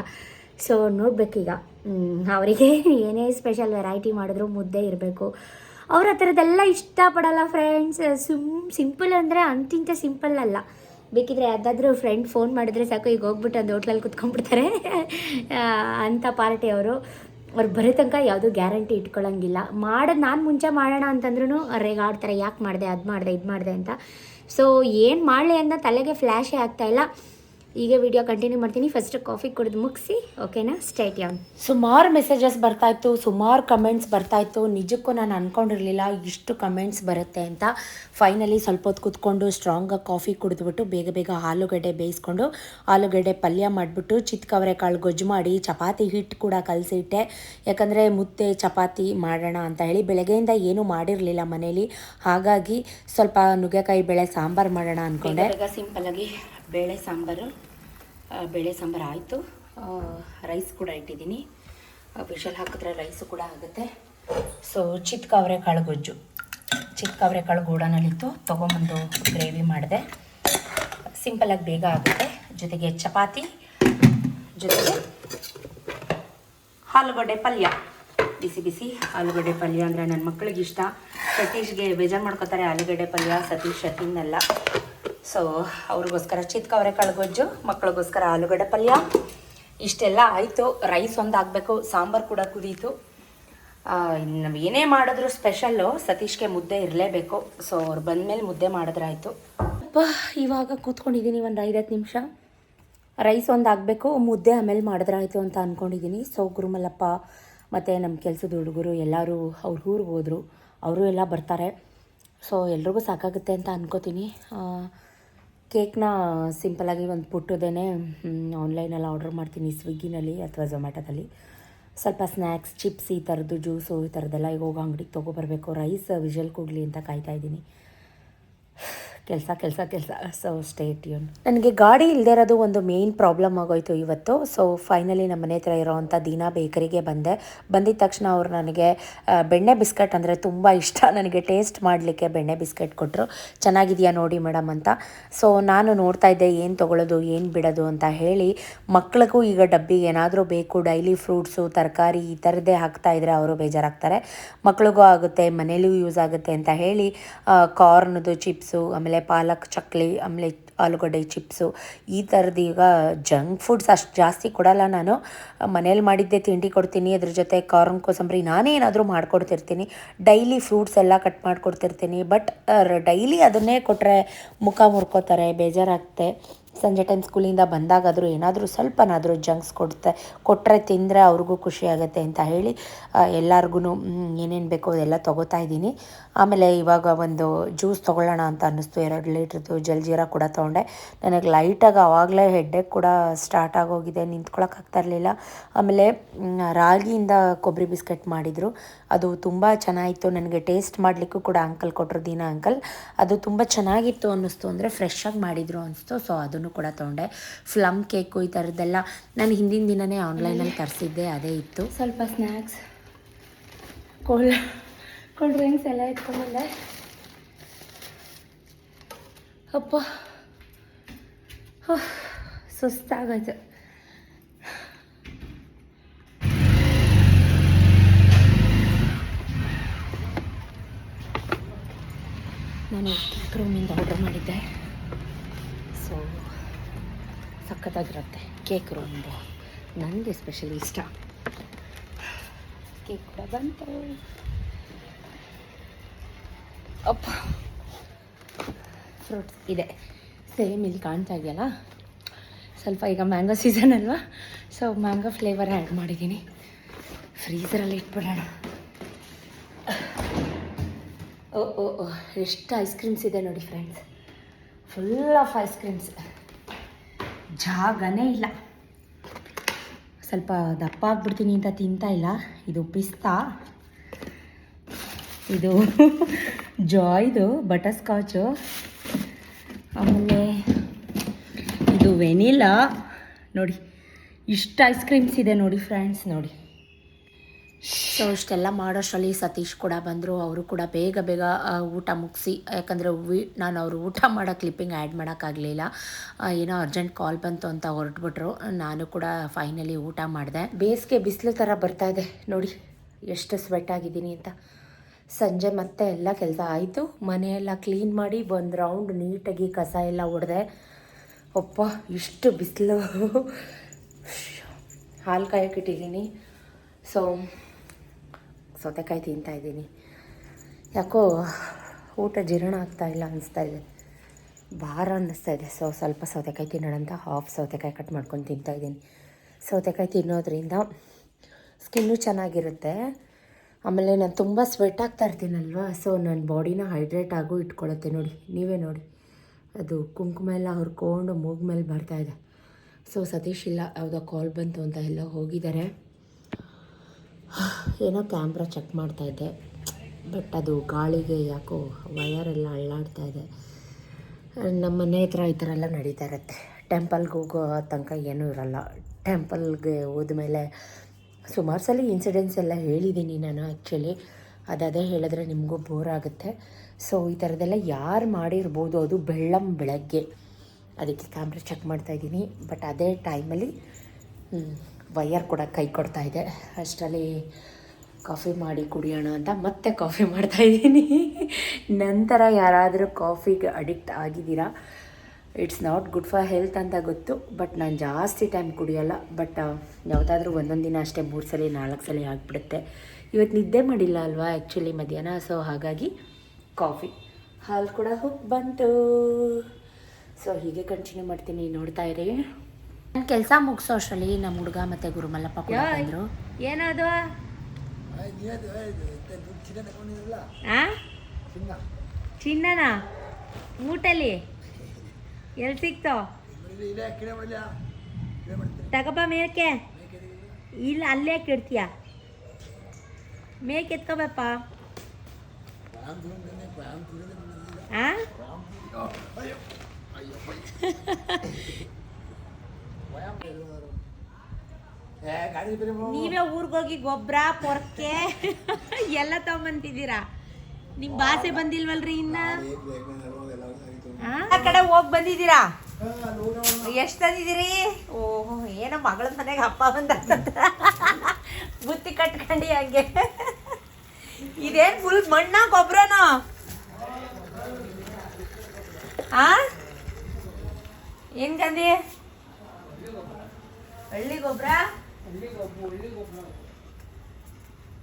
ಸೊ ನೋಡಬೇಕೀಗ. ಅವರಿಗೆ <laughs> ಏನೇ ಸ್ಪೆಷಲ್ ವೆರೈಟಿ ಮಾಡಿದ್ರು ಮುದ್ದೆ ಇರಬೇಕು. ಅವ್ರ ಆ ಥರದ್ದೆಲ್ಲ ಇಷ್ಟಪಡಲ್ಲ ಫ್ರೆಂಡ್ಸ್ ಸುಮ್ ಸಿಂಪಲ್ ಅಂದರೆ ಅಂತಿಂತ ಸಿಂಪಲ್ ಅಲ್ಲ. ಬೇಕಿದ್ರೆ ಯಾವುದಾದ್ರೂ ಫ್ರೆಂಡ್ ಫೋನ್ ಮಾಡಿದ್ರೆ ಸಾಕು, ಈಗ ಹೋಗ್ಬಿಟ್ಟು ಒಂದು ಹೋಟ್ಲಲ್ಲಿ ಕುತ್ಕೊಂಡ್ಬಿಡ್ತಾರೆ. <laughs> ಅಂಥ ಪಾರ್ಟಿ ಅವರು. ಅವ್ರು ಬರೋ ತನಕ ಯಾವುದೂ ಗ್ಯಾರಂಟಿ ಇಟ್ಕೊಳ್ಳೋಂಗಿಲ್ಲ ಮಾಡೋದು ನಾನು ಮುಂಚೆ ಮಾಡೋಣ ಅಂತಂದ್ರೂ ರೇಗಾಡ್ತಾರೆ, ಯಾಕೆ ಮಾಡಿದೆ, ಅದು ಮಾಡಿದೆ, ಇದು ಮಾಡಿದೆ ಅಂತ. ಸೊ ಏನು ಮಾಡಲಿ ಅಂತ ತಲೆಗೆ ಫ್ಲ್ಯಾಶೇ ಆಗ್ತಾಯಿಲ್ಲ ಈಗ ವಿಡಿಯೋ ಕಂಟಿನ್ಯೂ ಮಾಡ್ತೀನಿ. ಫಸ್ಟ್ ಕಾಫಿ ಕುಡಿದು ಮುಗಿಸಿ ಓಕೆನಾ ಸ್ಟೇಟ್ ಯಾನ್ ಸುಮಾರು ಮೆಸೇಜಸ್ ಬರ್ತಾಯಿತ್ತು ಸುಮಾರು ಕಮೆಂಟ್ಸ್ ಬರ್ತಾಯಿತ್ತು ನಿಜಕ್ಕೂ ನಾನು ಅಂದ್ಕೊಂಡಿರಲಿಲ್ಲ ಇಷ್ಟು ಕಮೆಂಟ್ಸ್ ಬರುತ್ತೆ ಅಂತ. ಫೈನಲಿ ಸ್ವಲ್ಪ ಹೊತ್ತು ಕೂತ್ಕೊಂಡು ಸ್ಟ್ರಾಂಗಾಗಿ ಕಾಫಿ ಕುಡಿದ್ಬಿಟ್ಟು ಬೇಗ ಬೇಗ ಆಲೂಗಡ್ಡೆ ಬೇಯಿಸ್ಕೊಂಡು ಆಲೂಗಡ್ಡೆ ಪಲ್ಯ ಮಾಡಿಬಿಟ್ಟು ಚಿತ್ಕವರೆ ಕಾಳು ಗೊಜ್ಜು ಮಾಡಿ ಚಪಾತಿ ಹಿಟ್ಟು ಕೂಡ ಕಲಸಿಟ್ಟೆ. ಯಾಕಂದರೆ ಮುದ್ದೆ ಚಪಾತಿ ಮಾಡೋಣ ಅಂತ ಹೇಳಿ ಬೆಳಗ್ಗೆಯಿಂದ ಏನೂ ಮಾಡಿರಲಿಲ್ಲ ಮನೇಲಿ. ಹಾಗಾಗಿ ಸ್ವಲ್ಪ ನುಗ್ಗೆಕಾಯಿ ಬೇಳೆ ಸಾಂಬಾರು ಮಾಡೋಣ ಅಂದ್ಕೊಂಡೆ ಬೇಗ ಸಿಂಪಲಾಗಿ ಬೇಳೆ ಸಾಂಬಾರು ಬೇಳೆ ಸಾಂಬಾರು ಆಯಿತು. ರೈಸ್ ಕೂಡ ಇಟ್ಟಿದ್ದೀನಿ. ವಿಷಲ್ ಹಾಕಿದ್ರೆ ರೈಸು ಕೂಡ ಆಗುತ್ತೆ. ಸೊ ಚಿಕ್ಕ ಅವರೆಕಾಳು ಗೊಜ್ಜು ಚಿಕ್ಕ ಅವರೆಕಾಳು ಗೂಡನಲ್ಲಿತ್ತು. ತೊಗೊಂಬಂದು ಗ್ರೇವಿ ಮಾಡಿದೆ. ಸಿಂಪಲಾಗಿ ಬೇಗ ಆಗುತ್ತೆ. ಜೊತೆಗೆ ಚಪಾತಿ, ಜೊತೆಗೆ ಆಲೂಗಡ್ಡೆ ಪಲ್ಯ. ಬಿಸಿ ಬಿಸಿ ಆಲೂಗಡ್ಡೆ ಪಲ್ಯ ಅಂದರೆ ನನ್ನ ಮಕ್ಕಳಿಗೆ ಇಷ್ಟ. ಸತೀಶ್ಗೆ ಬೇಜಾರು ಮಾಡ್ಕೋತಾರೆ ಆಲೂಗಡ್ಡೆ ಪಲ್ಯ, ಸತೀಶ್ ತಿನ್ನಲ್ಲ ಸೊ ಅವ್ರಿಗೋಸ್ಕರ ಚಿತ್ಕ ಅವರೆಕಾಳು ಗೊಜ್ಜು ಮಕ್ಕಳಿಗೋಸ್ಕರ ಆಲೂಗಡ್ಡೆ ಪಲ್ಯ. ಇಷ್ಟೆಲ್ಲ ಆಯಿತು. ರೈಸ್ ಒಂದು ಆಗಬೇಕು ಸಾಂಬಾರು ಕೂಡ ಕುದೀತು. ನಾವು ಏನೇ ಮಾಡಿದ್ರು ಸ್ಪೆಷಲ್ಲು, ಸತೀಶ್ಗೆ ಮುದ್ದೆ ಇರಲೇಬೇಕು. ಸೊ ಅವ್ರು ಬಂದಮೇಲೆ ಮುದ್ದೆ ಮಾಡಿದ್ರಾಯಿತು. ಅಪ್ಪ, ಇವಾಗ ಕೂತ್ಕೊಂಡಿದ್ದೀನಿ ಒಂದು ಐದತ್ತು ನಿಮಿಷ. ರೈಸ್ ಒಂದು ಆಗಬೇಕು ಮುದ್ದೆ ಆಮೇಲೆ ಮಾಡಿದ್ರೆ ಆಯಿತು ಅಂತ ಅಂದ್ಕೊಂಡಿದ್ದೀನಿ ಸೊ ಗುರುಮಲ್ಲಪ್ಪ ಮತ್ತು ನಮ್ಮ ಕೆಲಸದ ಹುಡುಗರು ಎಲ್ಲರೂ ಅವ್ರ ಊರಿಗೆ ಹೋದರು. ಅವರು ಎಲ್ಲ ಬರ್ತಾರೆ. ಸೊ ಎಲ್ರಿಗೂ ಸಾಕಾಗುತ್ತೆ ಅಂತ ಅನ್ಕೋತೀನಿ. ಕೇಕ್ನ ಸಿಂಪಲಾಗಿ ಒಂದು ಪುಟ್ಟದೇ ಆನ್ಲೈನಲ್ಲಿ ಆರ್ಡರ್ ಮಾಡ್ತೀನಿ ಸ್ವಿಗ್ಗಿನಲ್ಲಿ ಅಥವಾ ಝೊಮ್ಯಾಟೋದಲ್ಲಿ ಸ್ವಲ್ಪ ಸ್ನ್ಯಾಕ್ಸ್ ಚಿಪ್ಸ್ ಈ ಥರದ್ದು ಜ್ಯೂಸು ಈ ಥರದ್ದೆಲ್ಲ ಈಗ ಹೋಗೋ ಅಂಗಡಿಗೆ ತೊಗೊಬರ್ಬೇಕು. ರೈಸ್ ವಿಜಲ್ ಕೂಡಲಿ ಅಂತ ಕಾಯ್ತಾ ಇದ್ದೀನಿ. ಕೆಲಸ ಕೆಲಸ ಕೆಲಸ. ಸೊ ಸ್ಟೇ ಟ್ಯೂನ್ ನನಗೆ ಗಾಡಿ ಇಲ್ಲದೆ ಇರೋದು ಒಂದು ಮೇನ್ ಪ್ರಾಬ್ಲಮ್ ಆಗೋಯ್ತು ಇವತ್ತು. ಸೊ ಫೈನಲಿ ನಮ್ಮ ಮನೆ ಹತ್ರ ಇರೋವಂಥ ದೀನಾ ಬೇಕರಿಗೆ ಬಂದೆ. ಬಂದಿದ ತಕ್ಷಣ ಅವರು ನನಗೆ ಬೆಣ್ಣೆ ಬಿಸ್ಕೆಟ್ ಅಂದರೆ ತುಂಬ ಇಷ್ಟ. <laughs> ನನಗೆ ಟೇಸ್ಟ್ ಮಾಡಲಿಕ್ಕೆ ಬೆಣ್ಣೆ ಬಿಸ್ಕೆಟ್ ಕೊಟ್ಟರು ಚೆನ್ನಾಗಿದೆಯಾ ನೋಡಿ ಮೇಡಮ್ ಅಂತ. ಸೊ ನಾನು ನೋಡ್ತಾ ಇದ್ದೆ, ಏನು ತೊಗೊಳ್ಳೋದು ಏನು ಬಿಡೋದು ಅಂತ ಹೇಳಿ ಮಕ್ಳಿಗೂ ಈಗ ಡಬ್ಬಿ ಏನಾದರೂ ಬೇಕು ಡೈಲಿ ಫ್ರೂಟ್ಸು ತರಕಾರಿ ಈ ಥರದ್ದೇ ಹಾಕ್ತಾ ಇದ್ದರೆ ಅವರು ಬೇಜಾರಾಗ್ತಾರೆ. ಮಕ್ಳಿಗೂ ಆಗುತ್ತೆ ಮನೇಲೂ ಯೂಸ್ ಆಗುತ್ತೆ ಅಂತ ಹೇಳಿ ಕಾರ್ನ್ದು ಚಿಪ್ಸು ಆಮೇಲೆ ಪಾಲಕ್, ಚಕ್ಲಿ ಆಮೇಲೆ ಆಲೂಗಡ್ಡೆ, ಚಿಪ್ಸು, ಈ ಥರದ್ದು ಈಗ ಜಂಕ್ ಫುಡ್ಸ್ ಅಷ್ಟು ಜಾಸ್ತಿ ಕೊಡಲ್ಲ ನಾನು. ಮನೇಲಿ ಮಾಡಿದ್ದೆ ತಿಂಡಿ ಕೊಡ್ತೀನಿ, ಅದ್ರ ಜೊತೆ ಕಾರ್ನ್, ಕೋಸಂಬರಿ, ನಾನೇ ಏನಾದರೂ ಮಾಡಿಕೊಡ್ತಿರ್ತೀನಿ. ಡೈಲಿ ಫ್ರೂಟ್ಸ್ ಎಲ್ಲ ಕಟ್ ಮಾಡಿಕೊಡ್ತಿರ್ತೀನಿ, ಬಟ್ ಡೈಲಿ ಅದನ್ನೇ ಕೊಟ್ಟರೆ ಮುಖ ಮುರ್ಕೋತಾರೆ ಬೇಜಾರಾಗುತ್ತೆ ಸಂಜೆ ಟೈಮ್ ಸ್ಕೂಲಿಂದ ಬಂದಾಗಾದರೂ ಏನಾದರೂ ಸ್ವಲ್ಪನಾದರೂ ಜಂಕ್ಸ್ ಕೊಡ್ತೆ ಕೊಟ್ಟರೆ ತಿಂದರೆ ಅವ್ರಿಗೂ ಖುಷಿ ಆಗುತ್ತೆ ಅಂತ ಹೇಳಿ ಎಲ್ಲರಿಗೂ ಏನೇನು ಬೇಕೋ ಅದೆಲ್ಲ ತೊಗೋತಾ ಇದ್ದೀನಿ. ಆಮೇಲೆ ಇವಾಗ ಒಂದು ಜ್ಯೂಸ್ ತೊಗೊಳ್ಳೋಣ ಅಂತ ಅನ್ನಿಸ್ತು, ಎರಡು ಲೀಟ್ರದ್ದು ಜಲ್ಜೀರಾ ಕೂಡ ತೊಗೊಂಡೆ. ನನಗೆ ಲೈಟಾಗಿ ಆವಾಗಲೇ ಹೆಡ್ಡೇಕ್ ಕೂಡ ಸ್ಟಾರ್ಟ್ ಆಗೋಗಿದೆ ನಿಂತ್ಕೊಳಕ್ಕಾಗ್ತಾ ಇರಲಿಲ್ಲ. ಆಮೇಲೆ ರಾಗಿಯಿಂದ ಕೊಬ್ಬರಿ ಬಿಸ್ಕೆಟ್ ಮಾಡಿದರು. ಅದು ತುಂಬ ಚೆನ್ನಾಗಿತ್ತು. ನನಗೆ ಟೇಸ್ಟ್ ಮಾಡಲಿಕ್ಕೂ ಕೂಡ ಅಂಕಲ್ ಕೊಟ್ಟರು ದಿನ ಅಂಕಲ್ ಅದು ತುಂಬ ಚೆನ್ನಾಗಿತ್ತು ಅನ್ನಿಸ್ತು ಅಂದರೆ ಫ್ರೆಶ್ಶಾಗಿ ಮಾಡಿದರು ಅನಿಸ್ತು ಸೊ ಅದನ್ನು ಕೂಡ ತೊಗೊಂಡೆ. ಫ್ಲಮ್ ಕೇಕು ಈ ಥರದ್ದೆಲ್ಲ ನಾನು ಹಿಂದಿನ ದಿನವೇ ಆನ್ಲೈನಲ್ಲಿ ತರಿಸಿದ್ದೆ, ಅದೇ ಇತ್ತು. ಸ್ವಲ್ಪ ಸ್ನ್ಯಾಕ್ಸ್ ಕೋಲ್ಡ್ ಕೋಲ್ಡ್ ಡ್ರಿಂಕ್ಸ್ ಎಲ್ಲ ಇಟ್ಕೊಂಡ್ಬಂದೆ ಅಪ್ಪ ಸುಸ್ತಾಗೈತೆ ನಾನು ರೂಮಿಂದ ಆರ್ಡರ್ ಮಾಡಿದ್ದೆ. ಸೊ ಸಖತ್ತಾಗಿರುತ್ತೆ. ಕೇಕ್ ರೂಮಿಂದ ನನಗೆ ಸ್ಪೆಷಲಿ ಇಷ್ಟ. ಕೇಕ್ ಕೂಡ ಬಂತು. ಅಪ್ಪ ಫ್ರೂಟ್ಸ್ ಇದೆ. ಸೇಮ್ ಇಲ್ಲಿ ಕಾಣ್ತಾ ಇದೆಯಲ್ಲ? ಸ್ವಲ್ಪ ಈಗ ಮ್ಯಾಂಗೋ ಸೀಸನ್ ಅಲ್ವಾ? ಸೊ ಮ್ಯಾಂಗೋ ಫ್ಲೇವರ್ ಆ್ಯಡ್ ಮಾಡಿದ್ದೀನಿ. ಫ್ರೀಸರಲ್ಲಿ ಇಟ್ಬಿಡೋಣ. ಓ ಓ ಓ, ಎಷ್ಟು ಐಸ್ ಕ್ರೀಮ್ಸ್ ಇದೆ ನೋಡಿ friends full of ice creams ಜಾಗನೇ ಇಲ್ಲ. ಸ್ವಲ್ಪ ದಪ್ಪ ಆಗ್ಬಿಡ್ತೀನಿ ಅಂತ ತಿಂತಾ ಇಲ್ಲ. ಇದು ಪಿಸ್ತಾ. ಇದು <laughs> ಜಾಯ್ದು ಬಟರ್ ಸ್ಕಾಚು ಆಮೇಲೆ ಇದು ವೆನಿಲಾ. ನೋಡಿ, ಇಷ್ಟು ಐಸ್ ಕ್ರೀಮ್ಸ್ ಇದೆ ನೋಡಿ ಫ್ರೆಂಡ್ಸ್ ನೋಡಿ. ಸೊ ಇಷ್ಟೆಲ್ಲ ಮಾಡೋಷ್ಟರಲ್ಲಿ ಸತೀಶ್ ಕೂಡ ಬಂದರು, ಅವರು ಕೂಡ ಬೇಗ ಬೇಗ ಊಟ ಮುಗಿಸಿ, ಯಾಕಂದರೆ ವಿ, ನಾನು ಅವರು ಊಟ ಮಾಡೋ ಕ್ಲಿಪ್ಪಿಂಗ್ ಆ್ಯಡ್ ಮಾಡೋಕ್ಕಾಗಲಿಲ್ಲ. ಏನೋ ಅರ್ಜೆಂಟ್ ಕಾಲ್ ಬಂತು ಅಂತ ಹೊರಟ್ಬಿಟ್ರು. ನಾನು ಕೂಡ ಫೈನಲಿ ಊಟ ಮಾಡಿದೆ. ಬೇಸಿಗೆ ಬಿಸಿಲು ಥರ ಬರ್ತಾ ಇದೆ. ನೋಡಿ, ಎಷ್ಟು ಸ್ವೆಟ್ ಆಗಿದ್ದೀನಿ ಅಂತ. ಸಂಜೆ ಮತ್ತೆ ಎಲ್ಲ ಕೆಲಸ ಆಯಿತು. ಮನೆಯೆಲ್ಲ ಕ್ಲೀನ್ ಮಾಡಿ ಒಂದು ರೌಂಡ್ ನೀಟಾಗಿ ಕಸ ಎಲ್ಲ ಹೊಡೆದೆ ಅಪ್ಪ ಇಷ್ಟು ಬಿಸಿಲು. <laughs> ಹಾಲು ಕಾಯಕ್ಕೆ ಇಟ್ಟಿದ್ದೀನಿ. ಸೊ ಸೌತೆಕಾಯಿ ತಿಂತಾ ಇದ್ದೀನಿ ಯಾಕೋ ಊಟ ಜೀರ್ಣ ಆಗ್ತಾ ಇಲ್ಲ ಅನಿಸ್ತಾ ಇದೆ. ಭಾರ ಅನ್ನಿಸ್ತಾ ಇದೆ. ಸೊ, ಸ್ವಲ್ಪ ಸೌತೆಕಾಯಿ ತಿನ್ನೋಣ ಅಂತ ಹಾಫ್ ಸೌತೆಕಾಯಿ ಕಟ್ ಮಾಡ್ಕೊಂಡು ತಿಂತಾ ಇದ್ದೀನಿ ಸೌತೆಕಾಯಿ ತಿನ್ನೋದ್ರಿಂದ ಸ್ಕಿನ್ನು ಚೆನ್ನಾಗಿರುತ್ತೆ. ಆಮೇಲೆ ನಾನು ತುಂಬ ಸ್ವೆಟ್ ಆಗ್ತಾ ಇರ್ತೀನಲ್ವ? ಸೊ ನನ್ನ ಬಾಡಿನ ಹೈಡ್ರೇಟ್ ಆಗು ಇಟ್ಕೊಳತ್ತೆ ನೋಡಿ. ನೀವೇ ನೋಡಿ. ಅದು ಕುಂಕುಮ ಎಲ್ಲ ಹುರ್ಕೊಂಡು ಮೂಗ್ ಮೇಲೆ ಬರ್ತಾಯಿದೆ ಸೊ, ಸತೀಶ್ ಇಲ್ಲ, ಯಾವುದೋ ಕಾಲ್ ಬಂತು ಅಂತ ಎಲ್ಲ ಹೋಗಿದ್ದಾರೆ. ಏನೋ ಕ್ಯಾಮ್ರಾ ಚೆಕ್ ಮಾಡ್ತಾ ಇದ್ದೆ. ಬಟ್ ಅದು ಗಾಳಿಗೆ ಯಾಕೋ ವಯರೆಲ್ಲ ಅಳ್ಳಾಡ್ತಾ ಇದೆ. ನಮ್ಮ ಮನೆ ಹತ್ರ ಈ ಥರ ಎಲ್ಲ ನಡೀತಾ ಇರುತ್ತೆ. ಟೆಂಪಲ್ಗೆ ಹೋಗೋ ತನಕ ಏನೂ ಇರಲ್ಲ. ಟೆಂಪಲ್ಗೆ ಹೋದ್ಮೇಲೆ ಸುಮಾರು ಸಲ ಇನ್ಸಿಡೆಂಟ್ಸ್ ಎಲ್ಲ ಹೇಳಿದ್ದೀನಿ ನಾನು ಆ್ಯಕ್ಚುಲಿ ಅದೇ ಹೇಳಿದ್ರೆ ನಿಮಗೂ ಬೋರ್ ಆಗುತ್ತೆ. ಸೊ ಈ ಥರದ್ದೆಲ್ಲ ಯಾರು ಮಾಡಿರ್ಬೋದು ಅದು ಬೆಳ್ಳಂ ಬೆಳಗ್ಗೆ. ಅದಕ್ಕೆ ಕ್ಯಾಮ್ರಾ ಚೆಕ್ ಮಾಡ್ತಾಯಿದ್ದೀನಿ ಬಟ್ ಅದೇ ಟೈಮಲ್ಲಿ ವಯರ್ ಕೂಡ ಕೈ ಕೊಡ್ತಾ ಇದೆ. ಅಷ್ಟರಲ್ಲಿ ಕಾಫಿ ಮಾಡಿ ಕುಡಿಯೋಣ ಅಂತ ಮತ್ತೆ ಕಾಫಿ ಮಾಡ್ತಾ ಇದ್ದೀನಿ. ನಂತರ ಯಾರಾದರೂ ಕಾಫಿಗೆ ಅಡಿಕ್ಟ್ ಆಗಿದ್ದೀರಾ? It's not good for health ಅಂತ ಗೊತ್ತು ಬಟ್ ನಾನು ಜಾಸ್ತಿ ಟೈಮ್ ಕುಡಿಯೋಲ್ಲ. ಬಟ್ ಯಾವುದಾದ್ರೂ ಒಂದೊಂದು ದಿನ ಅಷ್ಟೇ ಮೂರು ಸಲ, ನಾಲ್ಕು ಸಲ ಆಗಿಬಿಡುತ್ತೆ. ಇವತ್ತು ನಿದ್ದೆ ಮಾಡಿಲ್ಲ ಅಲ್ವಾ ಆ್ಯಕ್ಚುಲಿ ಮಧ್ಯಾಹ್ನ ಸೊ ಹಾಗಾಗಿ ಕಾಫಿ. ಹಾಲು ಕೂಡ ಹೋಗಿ ಬಂತು. ಸೊ ಹೀಗೆ ಕಂಟಿನ್ಯೂ ಮಾಡ್ತೀನಿ, ನೋಡ್ತಾ ಇರಿ. ನನ್ನ ಕೆಲಸ ಮುಗಿಸೋ ಅಷ್ಟರಲ್ಲಿ ನಮ್ಮ ಹುಡುಗ ಮತ್ತೆ ಗುರುಮಲ್ಲಪ್ಪ ಕೂಡ ಬಂದರು. ಏನದು ಚಿನ್ನನ? ಮೂಟಲ್ಲಿ ಎಲ್ಲಿ ಸಿಕ್ತೋ? ತಗಪ್ಪ ಮೇಕೆ. ಇಲ್ಲ ಅಲ್ಲೇ ಕೆಡ್ತೀಯ. ಮೇಕೆ ಎತ್ಕೋಬೇಪ್ಪ ಆ? <laughs> ನೀವೇ ಊರಿಗೋಗಿ ಗೊಬ್ಬರ ಪೊರ್ಕೆ ಎಲ್ಲ ತಗೊಂಬಂತಿದ್ದೀರಾ? ನಿಮ್ ಭಾಷೆ ಬಂದಿಲ್ವಲ್ರಿ ಇನ್ನ? ಆ? ಕಡೆ ಹೋಗಿ ಬಂದಿದ್ದೀರಾ? ಎಷ್ಟು ತಂದಿದ್ದೀರಿ? ಓಹೋ ಏನೋ ಮಗಳ ಮನೆಗೆ ಅಪ್ಪ ಬಂದ ಬುತ್ತಿ ಕಟ್ಕೊಂಡು ಹಂಗೆ. ಇದೇನ್ ಫುಲ್ ಮಣ್ಣ ಗೊಬ್ಬರನ ಆ? ಏನ್ ಕಂದಿ ಹಳ್ಳಿ ಗೊಬ್ಬರ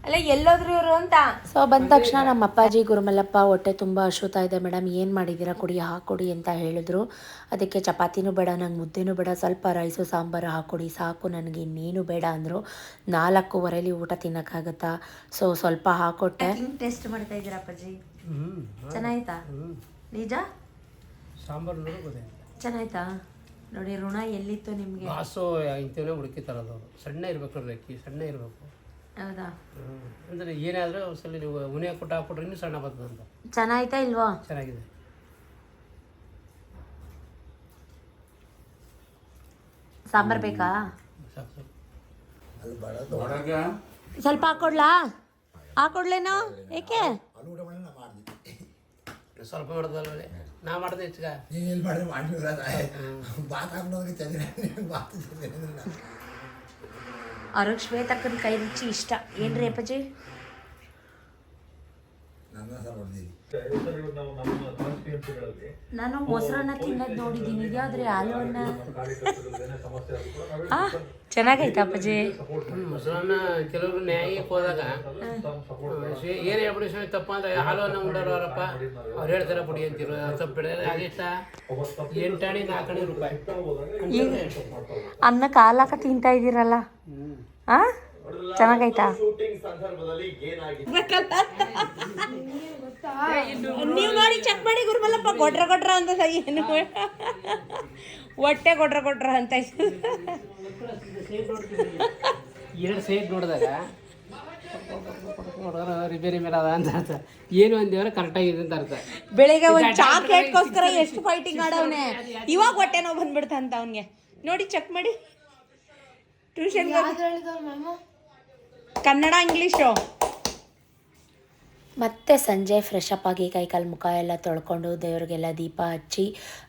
ಅಲ್ಲ ಎಲ್ಲೋದ್ರು ಇವರು ಅಂತ? ಸೊ ಬಂದ ತಕ್ಷಣ ನಮ್ಮ ಅಪ್ಪಾಜಿ ಗುರುಮಲ್ಲಪ್ಪ ಹೊಟ್ಟೆ ತುಂಬ ಅಶ್ವತ ಇದೆ ಮೇಡಮ್. ಏನು ಮಾಡಿದ್ದೀರಾ ಕೊಡಿ ಹಾಕೊಡಿ ಅಂತ ಹೇಳಿದ್ರು. ಅದಕ್ಕೆ ಚಪಾತಿನೂ ಬೇಡ ನಂಗೆ ಮುದ್ದೆನೂ ಬೇಡ ಸ್ವಲ್ಪ ರೈಸು ಸಾಂಬಾರು ಹಾಕೊಡಿ ಸಾಕು ನನಗೆ ಇನ್ನೇನು ಬೇಡ ಅಂದರು. ನಾಲ್ಕೂವರೆಲಿ ಊಟ ತಿನ್ನೋಕ್ಕಾಗತ್ತಾ? ಸೊ ಸ್ವಲ್ಪ ಹಾಕೊಟ್ಟೆ. ಟೇಸ್ಟ್ ಮಾಡ್ತಾ ಇದ್ದೀರಾ ಅಪ್ಪಾಜಿ? ಚೆನ್ನಾಯ್ತಾ? ನಿಜ? ಸಾಂಬಾರು ಚೆನ್ನಾಯ್ತಾ? ನೋಡಿ ಋಣ ಎಲ್ಲಿತ್ತು ನಿಮ್ಗೆ? ಬಾಸು ಇಂಥವೇ ಹುಡುಕಿ ತರೋದು ಅವ್ರು. ಸಣ್ಣ ಇರ್ಬೇಕು ಅಕ್ಕಿ ಸಣ್ಣ ಇರಬೇಕು. ಹೌದಾ? ಅಂದರೆ ಏನಾದರೂ ಒಂದ್ಸಲ ನೀವು ಉನೆ ಕೊಟ್ಟು ಹಾಕ್ಬಿಟ್ರೆ ಇನ್ನೂ ಸಣ್ಣ ಬರ್ತದೆ ಅಂತ. ಚೆನ್ನಾಯ್ತಾ ಇಲ್ವಾ? ಚೆನ್ನಾಗಿದೆ. ಸಾಂಬಾರ್ ಬೇಕಾ? ಸಾಕು ಸಾಕು. ಸ್ವಲ್ಪ ಹಾಕೊಡ್ಲಾ? ಹಾಕೊಡ್ಲೇನೋ? ಏಕೆ? ಸ್ವಲ್ಪ ಮಾಡೋದಲ್ವೇ ನಾ ಮಾಡ್ದೆ ಹೆಚ್ಚಿಗ. ನೀನು ಮಾಡಿದ್ರೆ ಮಾಡಿರೋದ ಬಾತ್ ಹಾಕ್ಬಿಡೋದಕ್ಕೆ ಚಂದ್ರ ಬಾತ್ ಅವ್ರಿಗೆ ಶ್ವೇತಕ್ಕನ ಕೈ ರುಚಿ ಇಷ್ಟ. ಏನ್ರಿ ಅಪ್ಪಾಜಿ? ನನ್ನ ಸರ್ ಹೊಡೆದಿರಿ. ನಾನು ಮೊಸರನ್ನ ತಿನ್ನೋದು ನೋಡಿದ್ದೀನಿ. ಇದ್ಯಾವ್ದ್ರಿ ಹಾಲುವನ್ನ ಆ ಚೆನ್ನಾಗೈತಾ ಅಪ್ಪಾಜಿ. ಮೊಸರನ್ನ ಕೆಲವರು ನ್ಯಾಯಕ್ಕೆ ಹೋದಾಗ ಏನು ಹೇಳ್ಬಿಡಿ ಸ್ವಾಮಿ ತಪ್ಪ ಅಂದ್ರೆ ಹಾಲು ಅನ್ನ ಉಂಡಾರಪ್ಪ ಅವ್ರು ಹೇಳ್ತಾರೆ ಬಿಡಿ ಅಂತಿರು. ತಪ್ಪು ಅದೆಷ್ಟ ಎಂಟಾಣಿ ನಾಲ್ಕಣಿ ರೂಪಾಯಿ. ಅನ್ನ ಹಾಲು ಹಾಕ ತಿಂತಾ ಇದ್ದೀರಲ್ಲ ಆ? ಚೆನ್ನಾಗೈತಾ? ನೀವು ನೋಡಿ ಚೆಕ್ ಮಾಡಿ ಗುರುಮಲ್ಲಪ್ಪ ಕೊಟ್ರ ಕೊಟ್ರ ಅಂತ ಏನು ಹೊಟ್ಟೆ ಕೊಟ್ರ ಕೊಟ್ರ ಅಂತ ಎರಡು ಸೈಡ್ ನೋಡಿದಾಗ ರಿಪೇರಿ ಮೇಲೆ ಅದ ಅಂತ ಅರ್ಥ. ಏನು ಅಂದೇವ್ರೆ ಕರೆಕ್ಟಾಗಿದೆ ಅಂತ ಅರ್ಥ. ಬೆಳಿಗ್ಗೆ ಒಂದು ಚಾಕ್ಲೇಟ್ಗೋಸ್ಕರ ಎಷ್ಟು ಫೈಟಿಂಗ್ ಆಡವನೆ. ಇವಾಗ ಹೊಟ್ಟೆ ನೋವು ಬಂದ್ಬಿಡ್ತ ಅಂತ ಅವನಿಗೆ. ನೋಡಿ ಚೆಕ್ ಮಾಡಿ. Tuition Kannada English? ಮತ್ತೆ ಸಂಜೆ ಫ್ರೆಶ್ ಅಪ್ ಆಗಿ ಕೈಕಾಲು ಮುಖ ಎಲ್ಲ ತೊಳ್ಕೊಂಡು ದೇವ್ರಿಗೆಲ್ಲ ದೀಪ ಹಚ್ಚಿ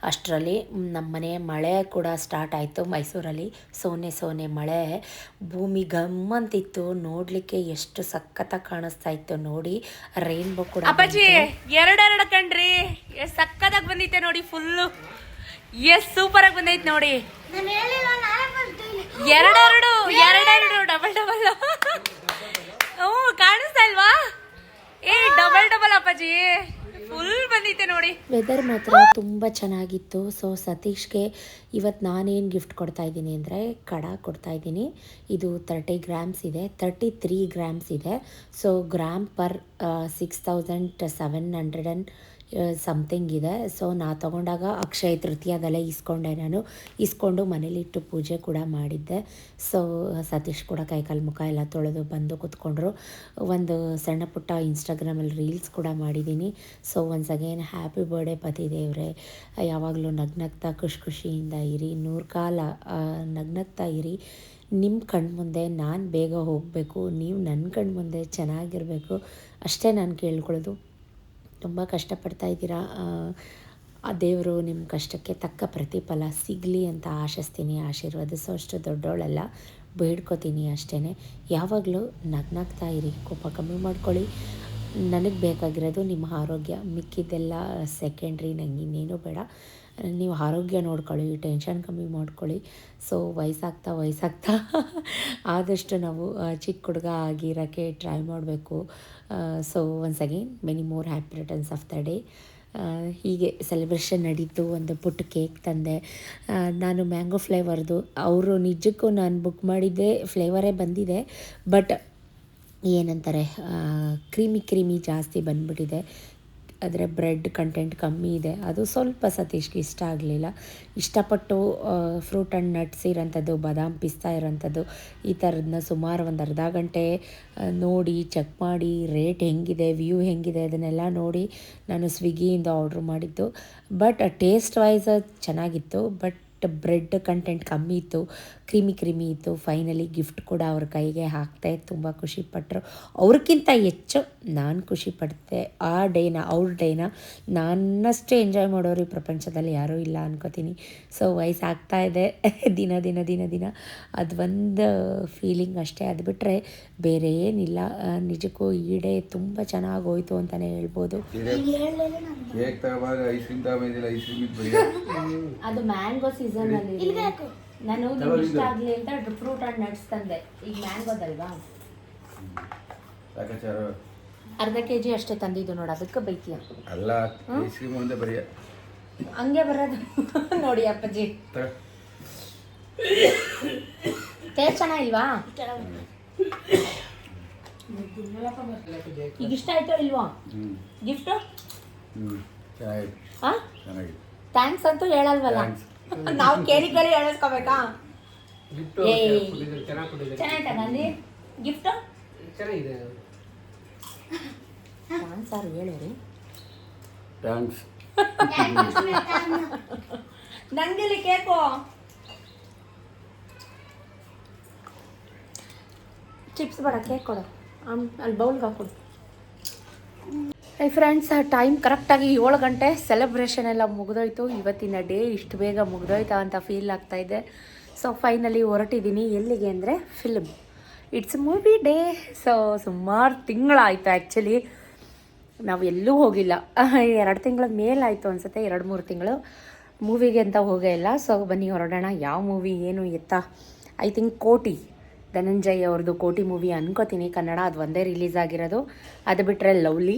ಅಷ್ಟರಲ್ಲಿ ನಮ್ಮ ಮನೆ ಮಳೆ ಕೂಡ ಸ್ಟಾರ್ಟ್ ಆಯಿತು ಮೈಸೂರಲ್ಲಿ. ಸೋನೆ ಸೋನೆ ಮಳೆ. ಭೂಮಿ ಗಮ್ಮಂತಿತ್ತು ನೋಡಲಿಕ್ಕೆ ಎಷ್ಟು ಸಖತ್ತಾಗಿ ಕಾಣಿಸ್ತಾ ಇತ್ತು ನೋಡಿ. ರೈನ್ಬೋ ಕೂಡ ಅಪ್ಪಾಜಿ ಎರಡೆರಡು ಕಣ್ರಿ. ಎಷ್ಟು ಸಕ್ಕತ್ತಾಗಿ ಬಂದೈತೆ ನೋಡಿ ಫುಲ್ಲು ಎಷ್ಟು ಸೂಪರ್ ಆಗಿ ಬಂದೈತೆ ನೋಡಿ. ಎರಡೆರಡು ಎರಡೆರಡು ಡಬಲ್ ಡಬಲ್ ಹ್ಞೂ ಕಾಣಿಸ್ತಾ ಇಲ್ವಾ ಏ ಡಬಲ್ ಡಬಲ್ ಅಪ್ಪಾಜಿ. ಫುಲ್ ಬಂದಿತ್ತೆ ನೋಡಿ. ವೆದರ್ ಮಾತ್ರ ತುಂಬ ಚೆನ್ನಾಗಿತ್ತು. ಸೊ ಸತೀಶ್ಗೆ ಇವತ್ತು ನಾನೇನು ಗಿಫ್ಟ್ ಕೊಡ್ತಾ ಇದ್ದೀನಿ ಅಂದರೆ ಕಡ ಕೊಡ್ತಾ ಇದ್ದೀನಿ. ಇದು ತರ್ಟಿ ಗ್ರಾಮ್ಸ್ ಇದೆ. ತರ್ಟಿ ತ್ರೀ ಗ್ರಾಮ್ಸ್ ಇದೆ so gram per six thousand seven hundred and something ಇದೆ. ಸೊ ನಾ ತಗೊಂಡಾಗ ಅಕ್ಷಯ ತೃತೀಯದಲ್ಲೇ ಇಸ್ಕೊಂಡೆ ನಾನು. ಇಸ್ಕೊಂಡು ಮನೇಲಿಟ್ಟು ಪೂಜೆ ಕೂಡ ಮಾಡಿದ್ದೆ. ಸೊ ಸತೀಶ್ ಕೂಡ ಕೈಕಾಲು ಮುಖ ಎಲ್ಲ ತೊಳೆದು ಬಂದು ಕೂತ್ಕೊಂಡ್ರು. ಒಂದು ಸಣ್ಣ ಪುಟ್ಟ ಇನ್ಸ್ಟಾಗ್ರಾಮಲ್ಲಿ ರೀಲ್ಸ್ ಕೂಡ ಮಾಡಿದ್ದೀನಿ. So once again happy birthday ಪತಿ ದೇವ್ರೆ. ಯಾವಾಗಲೂ ನಗ್ನಗ್ತಾ, ಖುಷಿ ಖುಷಿಯಿಂದ ಇರಿ. ನೂರು ಕಾಲ ನಗ್ನಗ್ತಾ ಇರಿ. ನಿಮ್ಮ ಕಣ್ಮುಂದೆ ನಾನು ಬೇಗ ಹೋಗಬೇಕು. ನೀವು ನನ್ನ ಕಣ್ಮುಂದೆ ಚೆನ್ನಾಗಿರಬೇಕು. ಅಷ್ಟೇ ನಾನು ಕೇಳ್ಕೊಳ್ಳೋದು. ತುಂಬ ಕಷ್ಟಪಡ್ತಾ ಇದ್ದೀರಾ? ಆ, ದೇವರು ನಿಮ್ಮ ಕಷ್ಟಕ್ಕೆ ತಕ್ಕ ಪ್ರತಿಫಲ ಸಿಗಲಿ ಅಂತ ಆಶಿಸ್ತೀನಿ. ಆಶೀರ್ವಾದಿಸೋ ಅಷ್ಟು ದೊಡ್ಡವಳಲ್ಲ ಬೇಡ್ಕೋತೀನಿ ಅಷ್ಟೇ ಯಾವಾಗಲೂ ನಗ್ನಾಗ್ತಾ ಇರಿ. ಕೋಪ ಕಮ್ಮಿ ಮಾಡ್ಕೊಳ್ಳಿ. ನನಗೆ ಬೇಕಾಗಿರೋದು ನಿಮ್ಮ ಆರೋಗ್ಯ. ಮಿಕ್ಕಿದ್ದೆಲ್ಲ ಸೆಕೆಂಡ್ರಿ ನಂಗೆ ಇನ್ನೇನು ಬೇಡ. ನೀವು ಆರೋಗ್ಯ ನೋಡ್ಕೊಳ್ಳಿ ಟೆನ್ಷನ್ ಕಮ್ಮಿ ಮಾಡ್ಕೊಳ್ಳಿ. ಸೊ ವಯಸ್ಸಾಗ್ತಾ ವಯಸ್ಸಾಗ್ತಾ <laughs> ಆದಷ್ಟು ನಾವು ಚಿಕ್ಕ ಹುಡುಗ ಆಗಿರೋಕ್ಕೆ ಟ್ರೈ ಮಾಡಬೇಕು. So once again many more happy returns of the day ಹೀಗೆ ಸೆಲೆಬ್ರೇಷನ್ ನಡೀತು, ಒಂದು ಪುಟ್ಟ ಕೇಕ್ ತಂದೆ. ನಾನು ಮ್ಯಾಂಗೋ ಫ್ಲೇವರ್ದು ಅವರು ನಿಜಕ್ಕೂ ನಾನು ಬುಕ್ ಮಾಡಿದ್ದೆ ಫ್ಲೇವರೇ ಬಂದಿದೆ. ಬಟ್ ಏನಂತಾರೆ ಕ್ರೀಮಿ ಕ್ರೀಮಿ ಜಾಸ್ತಿ ಬಂದ್ಬಿಟ್ಟಿದೆ. ಆದರೆ ಬ್ರೆಡ್ ಕಂಟೆಂಟ್ ಕಮ್ಮಿ ಇದೆ. ಅದು ಸ್ವಲ್ಪ ಸತೀಶ್ಗೆ ಇಷ್ಟ ಆಗಲಿಲ್ಲ. ಇಷ್ಟಪಟ್ಟು ಫ್ರೂಟ್ ಆ್ಯಂಡ್ ನಟ್ಸ್ ಇರೋಂಥದ್ದು, ಬಾದಾಮ್ ಪಿಸ್ತಾ ಇರೋಂಥದ್ದು, ಈ ಥರದನ್ನ ಸುಮಾರು ಒಂದು ಅರ್ಧ ಗಂಟೆ ನೋಡಿ ಚೆಕ್ ಮಾಡಿ ರೇಟ್ ಹೆಂಗಿದೆ ವ್ಯೂ ಹೆಂಗಿದೆ, ಅದನ್ನೆಲ್ಲ ನೋಡಿ ನಾನು ಸ್ವಿಗ್ಗಿಯಿಂದ ಆರ್ಡ್ರ್ ಮಾಡಿದ್ದು. ಬಟ್ ಟೇಸ್ಟ್ ವೈಸ್ ಚೆನ್ನಾಗಿತ್ತು. ಬಟ್ ಬ್ರೆಡ್ ಕಂಟೆಂಟ್ ಕಮ್ಮಿ ಇತ್ತು. ಕ್ರಿಮಿ ಕ್ರಿಮಿ ಇತ್ತು. ಫೈನಲಿ ಗಿಫ್ಟ್ ಕೂಡ ಅವ್ರ ಕೈಗೆ ಹಾಕ್ತೆ ತುಂಬ ಖುಷಿಪಟ್ಟರು ಅವ್ರಿಗಿಂತ ಹೆಚ್ಚು ನಾನು ಖುಷಿಪಡ್ತೆ ಆ ಡೇನ ಅವ್ರ ಡೇನ ನನ್ನಷ್ಟು ಎಂಜಾಯ್ ಮಾಡೋರು ಈ ಪ್ರಪಂಚದಲ್ಲಿ ಯಾರೂ ಇಲ್ಲ ಅನ್ಕೋತೀನಿ. ಸೊ ವಯಸ್ಸಾಗ್ತಾ ಇದೆ. <laughs> ದಿನ ದಿನ ದಿನ ದಿನ. ಅದು ಒಂದು ಫೀಲಿಂಗ್ ಅಷ್ಟೇ. ಅದು ಬಿಟ್ಟರೆ ಬೇರೆ ಏನಿಲ್ಲ. ನಿಜಕ್ಕೂ ಈ ಡೇ ತುಂಬ ಚೆನ್ನಾಗಿ ಹೋಯ್ತು ಅಂತಲೇ ಹೇಳ್ಬೋದು. ಅದು ಮ್ಯಾಂಗೋ ಸೀಸನ್ ಅಲ್ಲಿ ನಾನು ನಿಮ್ಗೆ ಇಷ್ಟ ಆಗಲಿ ಅಂತ ಫ್ರೂಟ್ ಆ್ಯಂಡ್ ನಟ್ಸ್ ತಂದೆ. ಈಗ ಮ್ಯಾಂಗೋದಲ್ವಾ ಅರ್ಧ ಕೆ ಜಿ ಅಷ್ಟೇ ತಂದಿದ್ದು ನೋಡಿ ಅದಕ್ಕೆ ಬೈತೀಯ. ಅಲ್ಲ ಒಂದೇ ಬರೀ ಹಂಗೆ ಬರೋದು. ನೋಡಿ ಅಪ್ಪಾಜಿ. ಟೇಸ್ಟ್ ಚೆನ್ನಾಗಿಲ್ವಾ? ಈಗ ಇಷ್ಟ ಆಯ್ತೋ ಇಲ್ವಾ? ಗಿಫ್ಟ್ ಗಿಫ್ಟು ಥ್ಯಾಂಕ್ಸ್ ಅಂತೂ ಹೇಳಲ್ವಲ್ಲ? <laughs> ನಾವು ಕೇಳಿ ಕೇಳಿ ಹೇಳಿಸ್ಕೋಬೇಕಾ ಗಿಫ್ಟ್ ಏಯ್. ಕೊಟ್ಟಿದ್ದಾರೆ ಚೆನ್ನಾಗಿ ನಂದಿ ಗಿಫ್ಟು ಚೆನ್ನಾಗಿದೆ ಸರ್ ಹೇಳಿರಿ ಥ್ಯಾಂಕ್ಸ್ ನಂದಿಲಿ ಕೇಕು. ಚಿಪ್ಸ್ ಬೇಡ ಕೇಕ್ ಕೊಡು. ಅಲ್ಲಿ ಬೌಲ್ಗೆ ಹಾಕೊಡು ಹೈ ಫ್ರೆಂಡ್ಸ್ ಟೈಮ್ ಕರೆಕ್ಟಾಗಿ ಏಳು ಗಂಟೆ ಸೆಲೆಬ್ರೇಷನ್ ಎಲ್ಲ ಮುಗಿದೋಯ್ತು. ಇವತ್ತಿನ ಡೇ ಇಷ್ಟು ಬೇಗ ಮುಗಿದೋಯ್ತಾ ಅಂತ ಫೀಲ್ ಆಗ್ತಾ ಇದೆ. ಸೊ ಫೈನಲಿ ಹೊರಟಿದ್ದೀನಿ. ಎಲ್ಲಿಗೆ ಅಂದರೆ film it's movie day so ಸುಮಾರು ತಿಂಗಳಾಯಿತು ಆ್ಯಕ್ಚುಲಿ ನಾವು ಎಲ್ಲೂ ಹೋಗಿಲ್ಲ. <laughs> ಎರಡು ತಿಂಗಳ ಮೇಲಾಯಿತು ಅನಿಸುತ್ತೆ. ಎರಡು ಮೂರು ತಿಂಗಳು ಮೂವಿಗೆ ಅಂತ ಹೋಗೇ ಇಲ್ಲ. ಸೊ ಬನ್ನಿ ಹೊರಡೋಣ. ಯಾವ ಮೂವಿ ಏನು ಎತ್ತ? ಐ ಥಿಂಕ್ ಕೋಟಿ. ಧನಂಜಯ್ ಅವ್ರದ್ದು ಕೋಟಿ ಮೂವಿ ಅನ್ಕೋತೀನಿ. ಕನ್ನಡ ಅದು ಒಂದೇ ರಿಲೀಸ್ ಆಗಿರೋದು. ಅದು ಬಿಟ್ಟರೆ ಲವ್ಲಿ.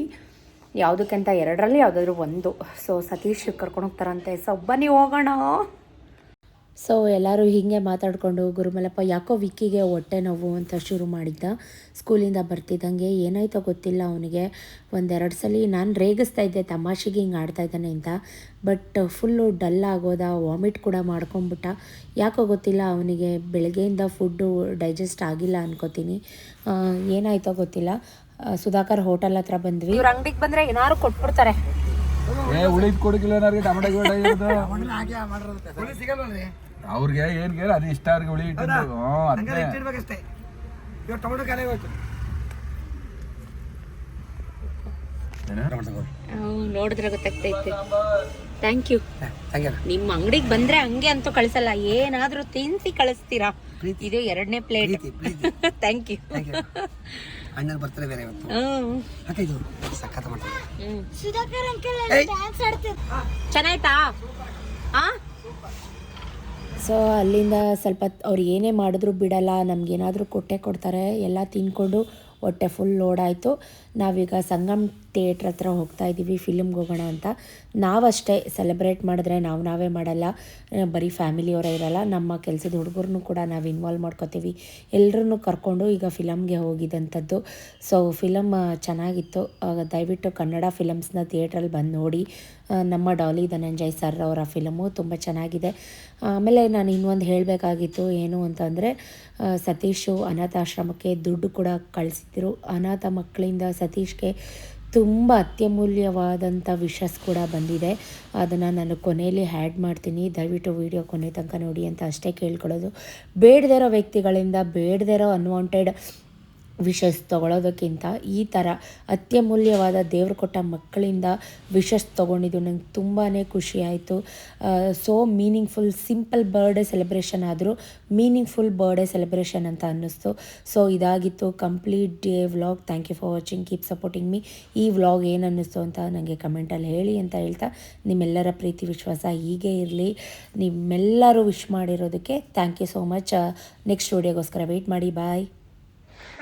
ಯಾವುದಕ್ಕಂತ ಎರಡರಲ್ಲಿ ಯಾವುದಾದ್ರೂ ಒಂದು. ಸೊ ಸತೀಶ್ ಕರ್ಕೊಂಡು ಹೋಗ್ತಾರಂತೆ. ಸೊ ಬನ್ನಿ ಹೋಗೋಣ. ಸೊ ಎಲ್ಲರೂ ಹೀಗೆ ಮಾತಾಡಿಕೊಂಡು ಗುರುಮಲಪ್ಪ ಯಾಕೋ ವಿಕ್ಕಿಗೆ ಹೊಟ್ಟೆ ನೋವು ಅಂತ ಶುರು ಮಾಡಿದ್ದ. ಸ್ಕೂಲಿಂದ ಬರ್ತಿದ್ದಂಗೆ ಏನಾಯ್ತೋ ಗೊತ್ತಿಲ್ಲ ಅವನಿಗೆ. ಒಂದೆರಡು ಸಲ ನಾನು ರೇಗಿಸ್ತಾ ಇದ್ದೆ, ತಮಾಷೆಗೆ ಹಿಂಗೆ ಆಡ್ತಾ ಇದ್ದಾನೆ ಅಂತ. ಬಟ್ ಫುಲ್ಲು ಡಲ್ ಆಗೋದ ವಾಮಿಟ್ ಕೂಡ ಮಾಡ್ಕೊಂಬಿಟ್ಟ ಯಾಕೋ ಗೊತ್ತಿಲ್ಲ ಅವನಿಗೆ ಬೆಳಗ್ಗೆಯಿಂದ ಫುಡ್ಡು ಡೈಜೆಸ್ಟ್ ಆಗಿಲ್ಲ ಅನ್ಕೋತೀನಿ. ಏನಾಯ್ತೋ ಗೊತ್ತಿಲ್ಲ. ಸುಧಾಕರ್ ಹೋಟೆಲ್ ಹತ್ರ ಬಂದ್ವಿ. ಇವ್ರ ಅಂಗಡಿಗೆ ಬಂದ್ರೆ ಏನಾರು ಕೊಟ್ಬಿಡ್ತಾರೆ. ಏ ಉಳಿದ್ ಕೊಡಕಿಲ್ಲ ಟಮಾಟ ಗಿಡ ಅವ್ರಿಗೆ ಏನ್ ಕೇಳಿ ಅದು ಇಷ್ಟ ಅವ್ರಿಗೆ ಉಳಿ ನೋಡಿದ್ರೆ ಗೊತ್ತಾಗ್ತೈತೆ. ಥ್ಯಾಂಕ್ ಯು ನಿಮ್ಮ ಅಂಗಡಿಗೆ ಬಂದ್ರೆ ಹಂಗೆ ಅಂತೂ ಕಳಿಸಲ್ಲ. ಏನಾದ್ರೂ ತಿನ್ಸಿ ಕಳಿಸ್ತೀರಾ? ಇದು ಎರಡನೇ ಪ್ಲೇಟ್. ಥ್ಯಾಂಕ್ ಯು <laughs> ಅಣ್ಣನ ಬರ್ತಾರೆ ಬೇರೆ ಇವತ್ತು. ಅಕ್ಕ ಇದು? ಸಖತ್ ಮಾಡ್ತಾರೆ. ಹ್ಮ್. ಸುಧಾಕರ್ ಅಂಕಲ್ ಡ್ಯಾನ್ಸ್ ಆಡ್ತಿದ್ರು. ಚೆನ್ನಾಯ್ತಾ? ಸೊ ಅಲ್ಲಿಂದ ಸ್ವಲ್ಪ ಅವ್ರು ಏನೇ ಮಾಡಿದ್ರು ಬಿಡಲ್ಲ ನಮಗೇನಾದರೂ ಕೊಟ್ಟೆ ಕೊಡ್ತಾರೆ ಎಲ್ಲ ತಿನ್ಕೊಂಡು ಹೊಟ್ಟೆ ಫುಲ್ ಲೋಡ್ ಆಯಿತು. ನಾವೀಗ ಸಂಗಮ್ ಥಿಯೇಟ್ರ್ ಹತ್ರ ಹೋಗ್ತಾ ಇದ್ದೀವಿ, ಫಿಲಮ್ಗೆ ಹೋಗೋಣ ಅಂತ. ನಾವಷ್ಟೇ ಸೆಲೆಬ್ರೇಟ್ ಮಾಡಿದ್ರೆ ನಾವು ನಾವೇ ಮಾಡಲ್ಲ. ಬರೀ ಫ್ಯಾಮಿಲಿಯವರೇ ಇರಲ್ಲ, ನಮ್ಮ ಕೆಲಸದ ಹುಡುಗರನ್ನು ಕೂಡ ನಾವು ಇನ್ವಾಲ್ವ್ ಮಾಡ್ಕೋತೀವಿ. ಎಲ್ಲರನ್ನೂ ಕರ್ಕೊಂಡು ಈಗ ಫಿಲಮ್ಗೆ ಹೋಗಿದ್ದಂಥದ್ದು ಸೊ ಫಿಲಮ್ ಚೆನ್ನಾಗಿತ್ತು. ದಯವಿಟ್ಟು ಕನ್ನಡ ಫಿಲಮ್ಸ್ನ ಥಿಯೇಟ್ರಲ್ಲಿ ಬಂದು ನೋಡಿ. ನಮ್ಮ ಡಾಲಿ ಧನಂಜಯ್ ಸರ್ ಅವರ ಫಿಲಮು ತುಂಬ ಚೆನ್ನಾಗಿದೆ. ಆಮೇಲೆ ನಾನು ಇನ್ನೊಂದು ಹೇಳಬೇಕಾಗಿತ್ತು ಏನು ಅಂತಂದರೆ ಸತೀಶು ಅನಾಥಾಶ್ರಮಕ್ಕೆ ದುಡ್ಡು ಕೂಡ ಕಳಿಸಿದ್ರು. ಅನಾಥ ಮಕ್ಕಳಿಂದ ಸತೀಶ್ಗೆ ತುಂಬ ಅತ್ಯಮೂಲ್ಯವಾದಂಥ ವಿಷಸ್ ಕೂಡ ಬಂದಿದೆ. ಅದನ್ನು ನಾನು ಕೊನೆಯಲ್ಲಿ ಹ್ಯಾಡ್ ಮಾಡ್ತೀನಿ. ದಯವಿಟ್ಟು ವಿಡಿಯೋ ಕೊನೆ ತನಕ ನೋಡಿ ಅಂತ ಅಷ್ಟೇ ಕೇಳ್ಕೊಳ್ಳೋದು. ಬೇಡದೇ ಇರೋ ವ್ಯಕ್ತಿಗಳಿಂದ ಬೇಡದೇ ಇರೋ ಅನ್ವಾಂಟೆಡ್ ವಿಷಸ್ ತಗೊಳ್ಳೋದಕ್ಕಿಂತ ಈ ಥರ ಅತ್ಯಮೂಲ್ಯವಾದ ದೇವ್ರು ಕೊಟ್ಟ ಮಕ್ಕಳಿಂದ ವಿಷಸ್ ತೊಗೊಂಡಿದ್ದು ನಂಗೆ ತುಂಬಾ ಖುಷಿ ಆಯಿತು so meaningful simple birthday celebration ಆದರೂ ಮೀನಿಂಗ್ಫುಲ್ ಬರ್ಡೇ ಸೆಲೆಬ್ರೇಷನ್ ಅಂತ ಅನ್ನಿಸ್ತು. ಸೊ ಇದಾಗಿತ್ತು complete day vlog thank you for watching keep supporting me ಈ ವ್ಲಾಗ್ ಏನು ಅನ್ನಿಸ್ತು ಅಂತ ನನಗೆ ಕಮೆಂಟಲ್ಲಿ ಹೇಳಿ ಅಂತ ಹೇಳ್ತಾ ನಿಮ್ಮೆಲ್ಲರ ಪ್ರೀತಿ, ವಿಶ್ವಾಸ ಹೀಗೆ ಇರಲಿ. ನಿಮ್ಮೆಲ್ಲರೂ wish ಮಾಡಿರೋದಕ್ಕೆ thank you so much next ವಿಡಿಯೋಗೋಸ್ಕರ wait ಮಾಡಿ. ಬಾಯ್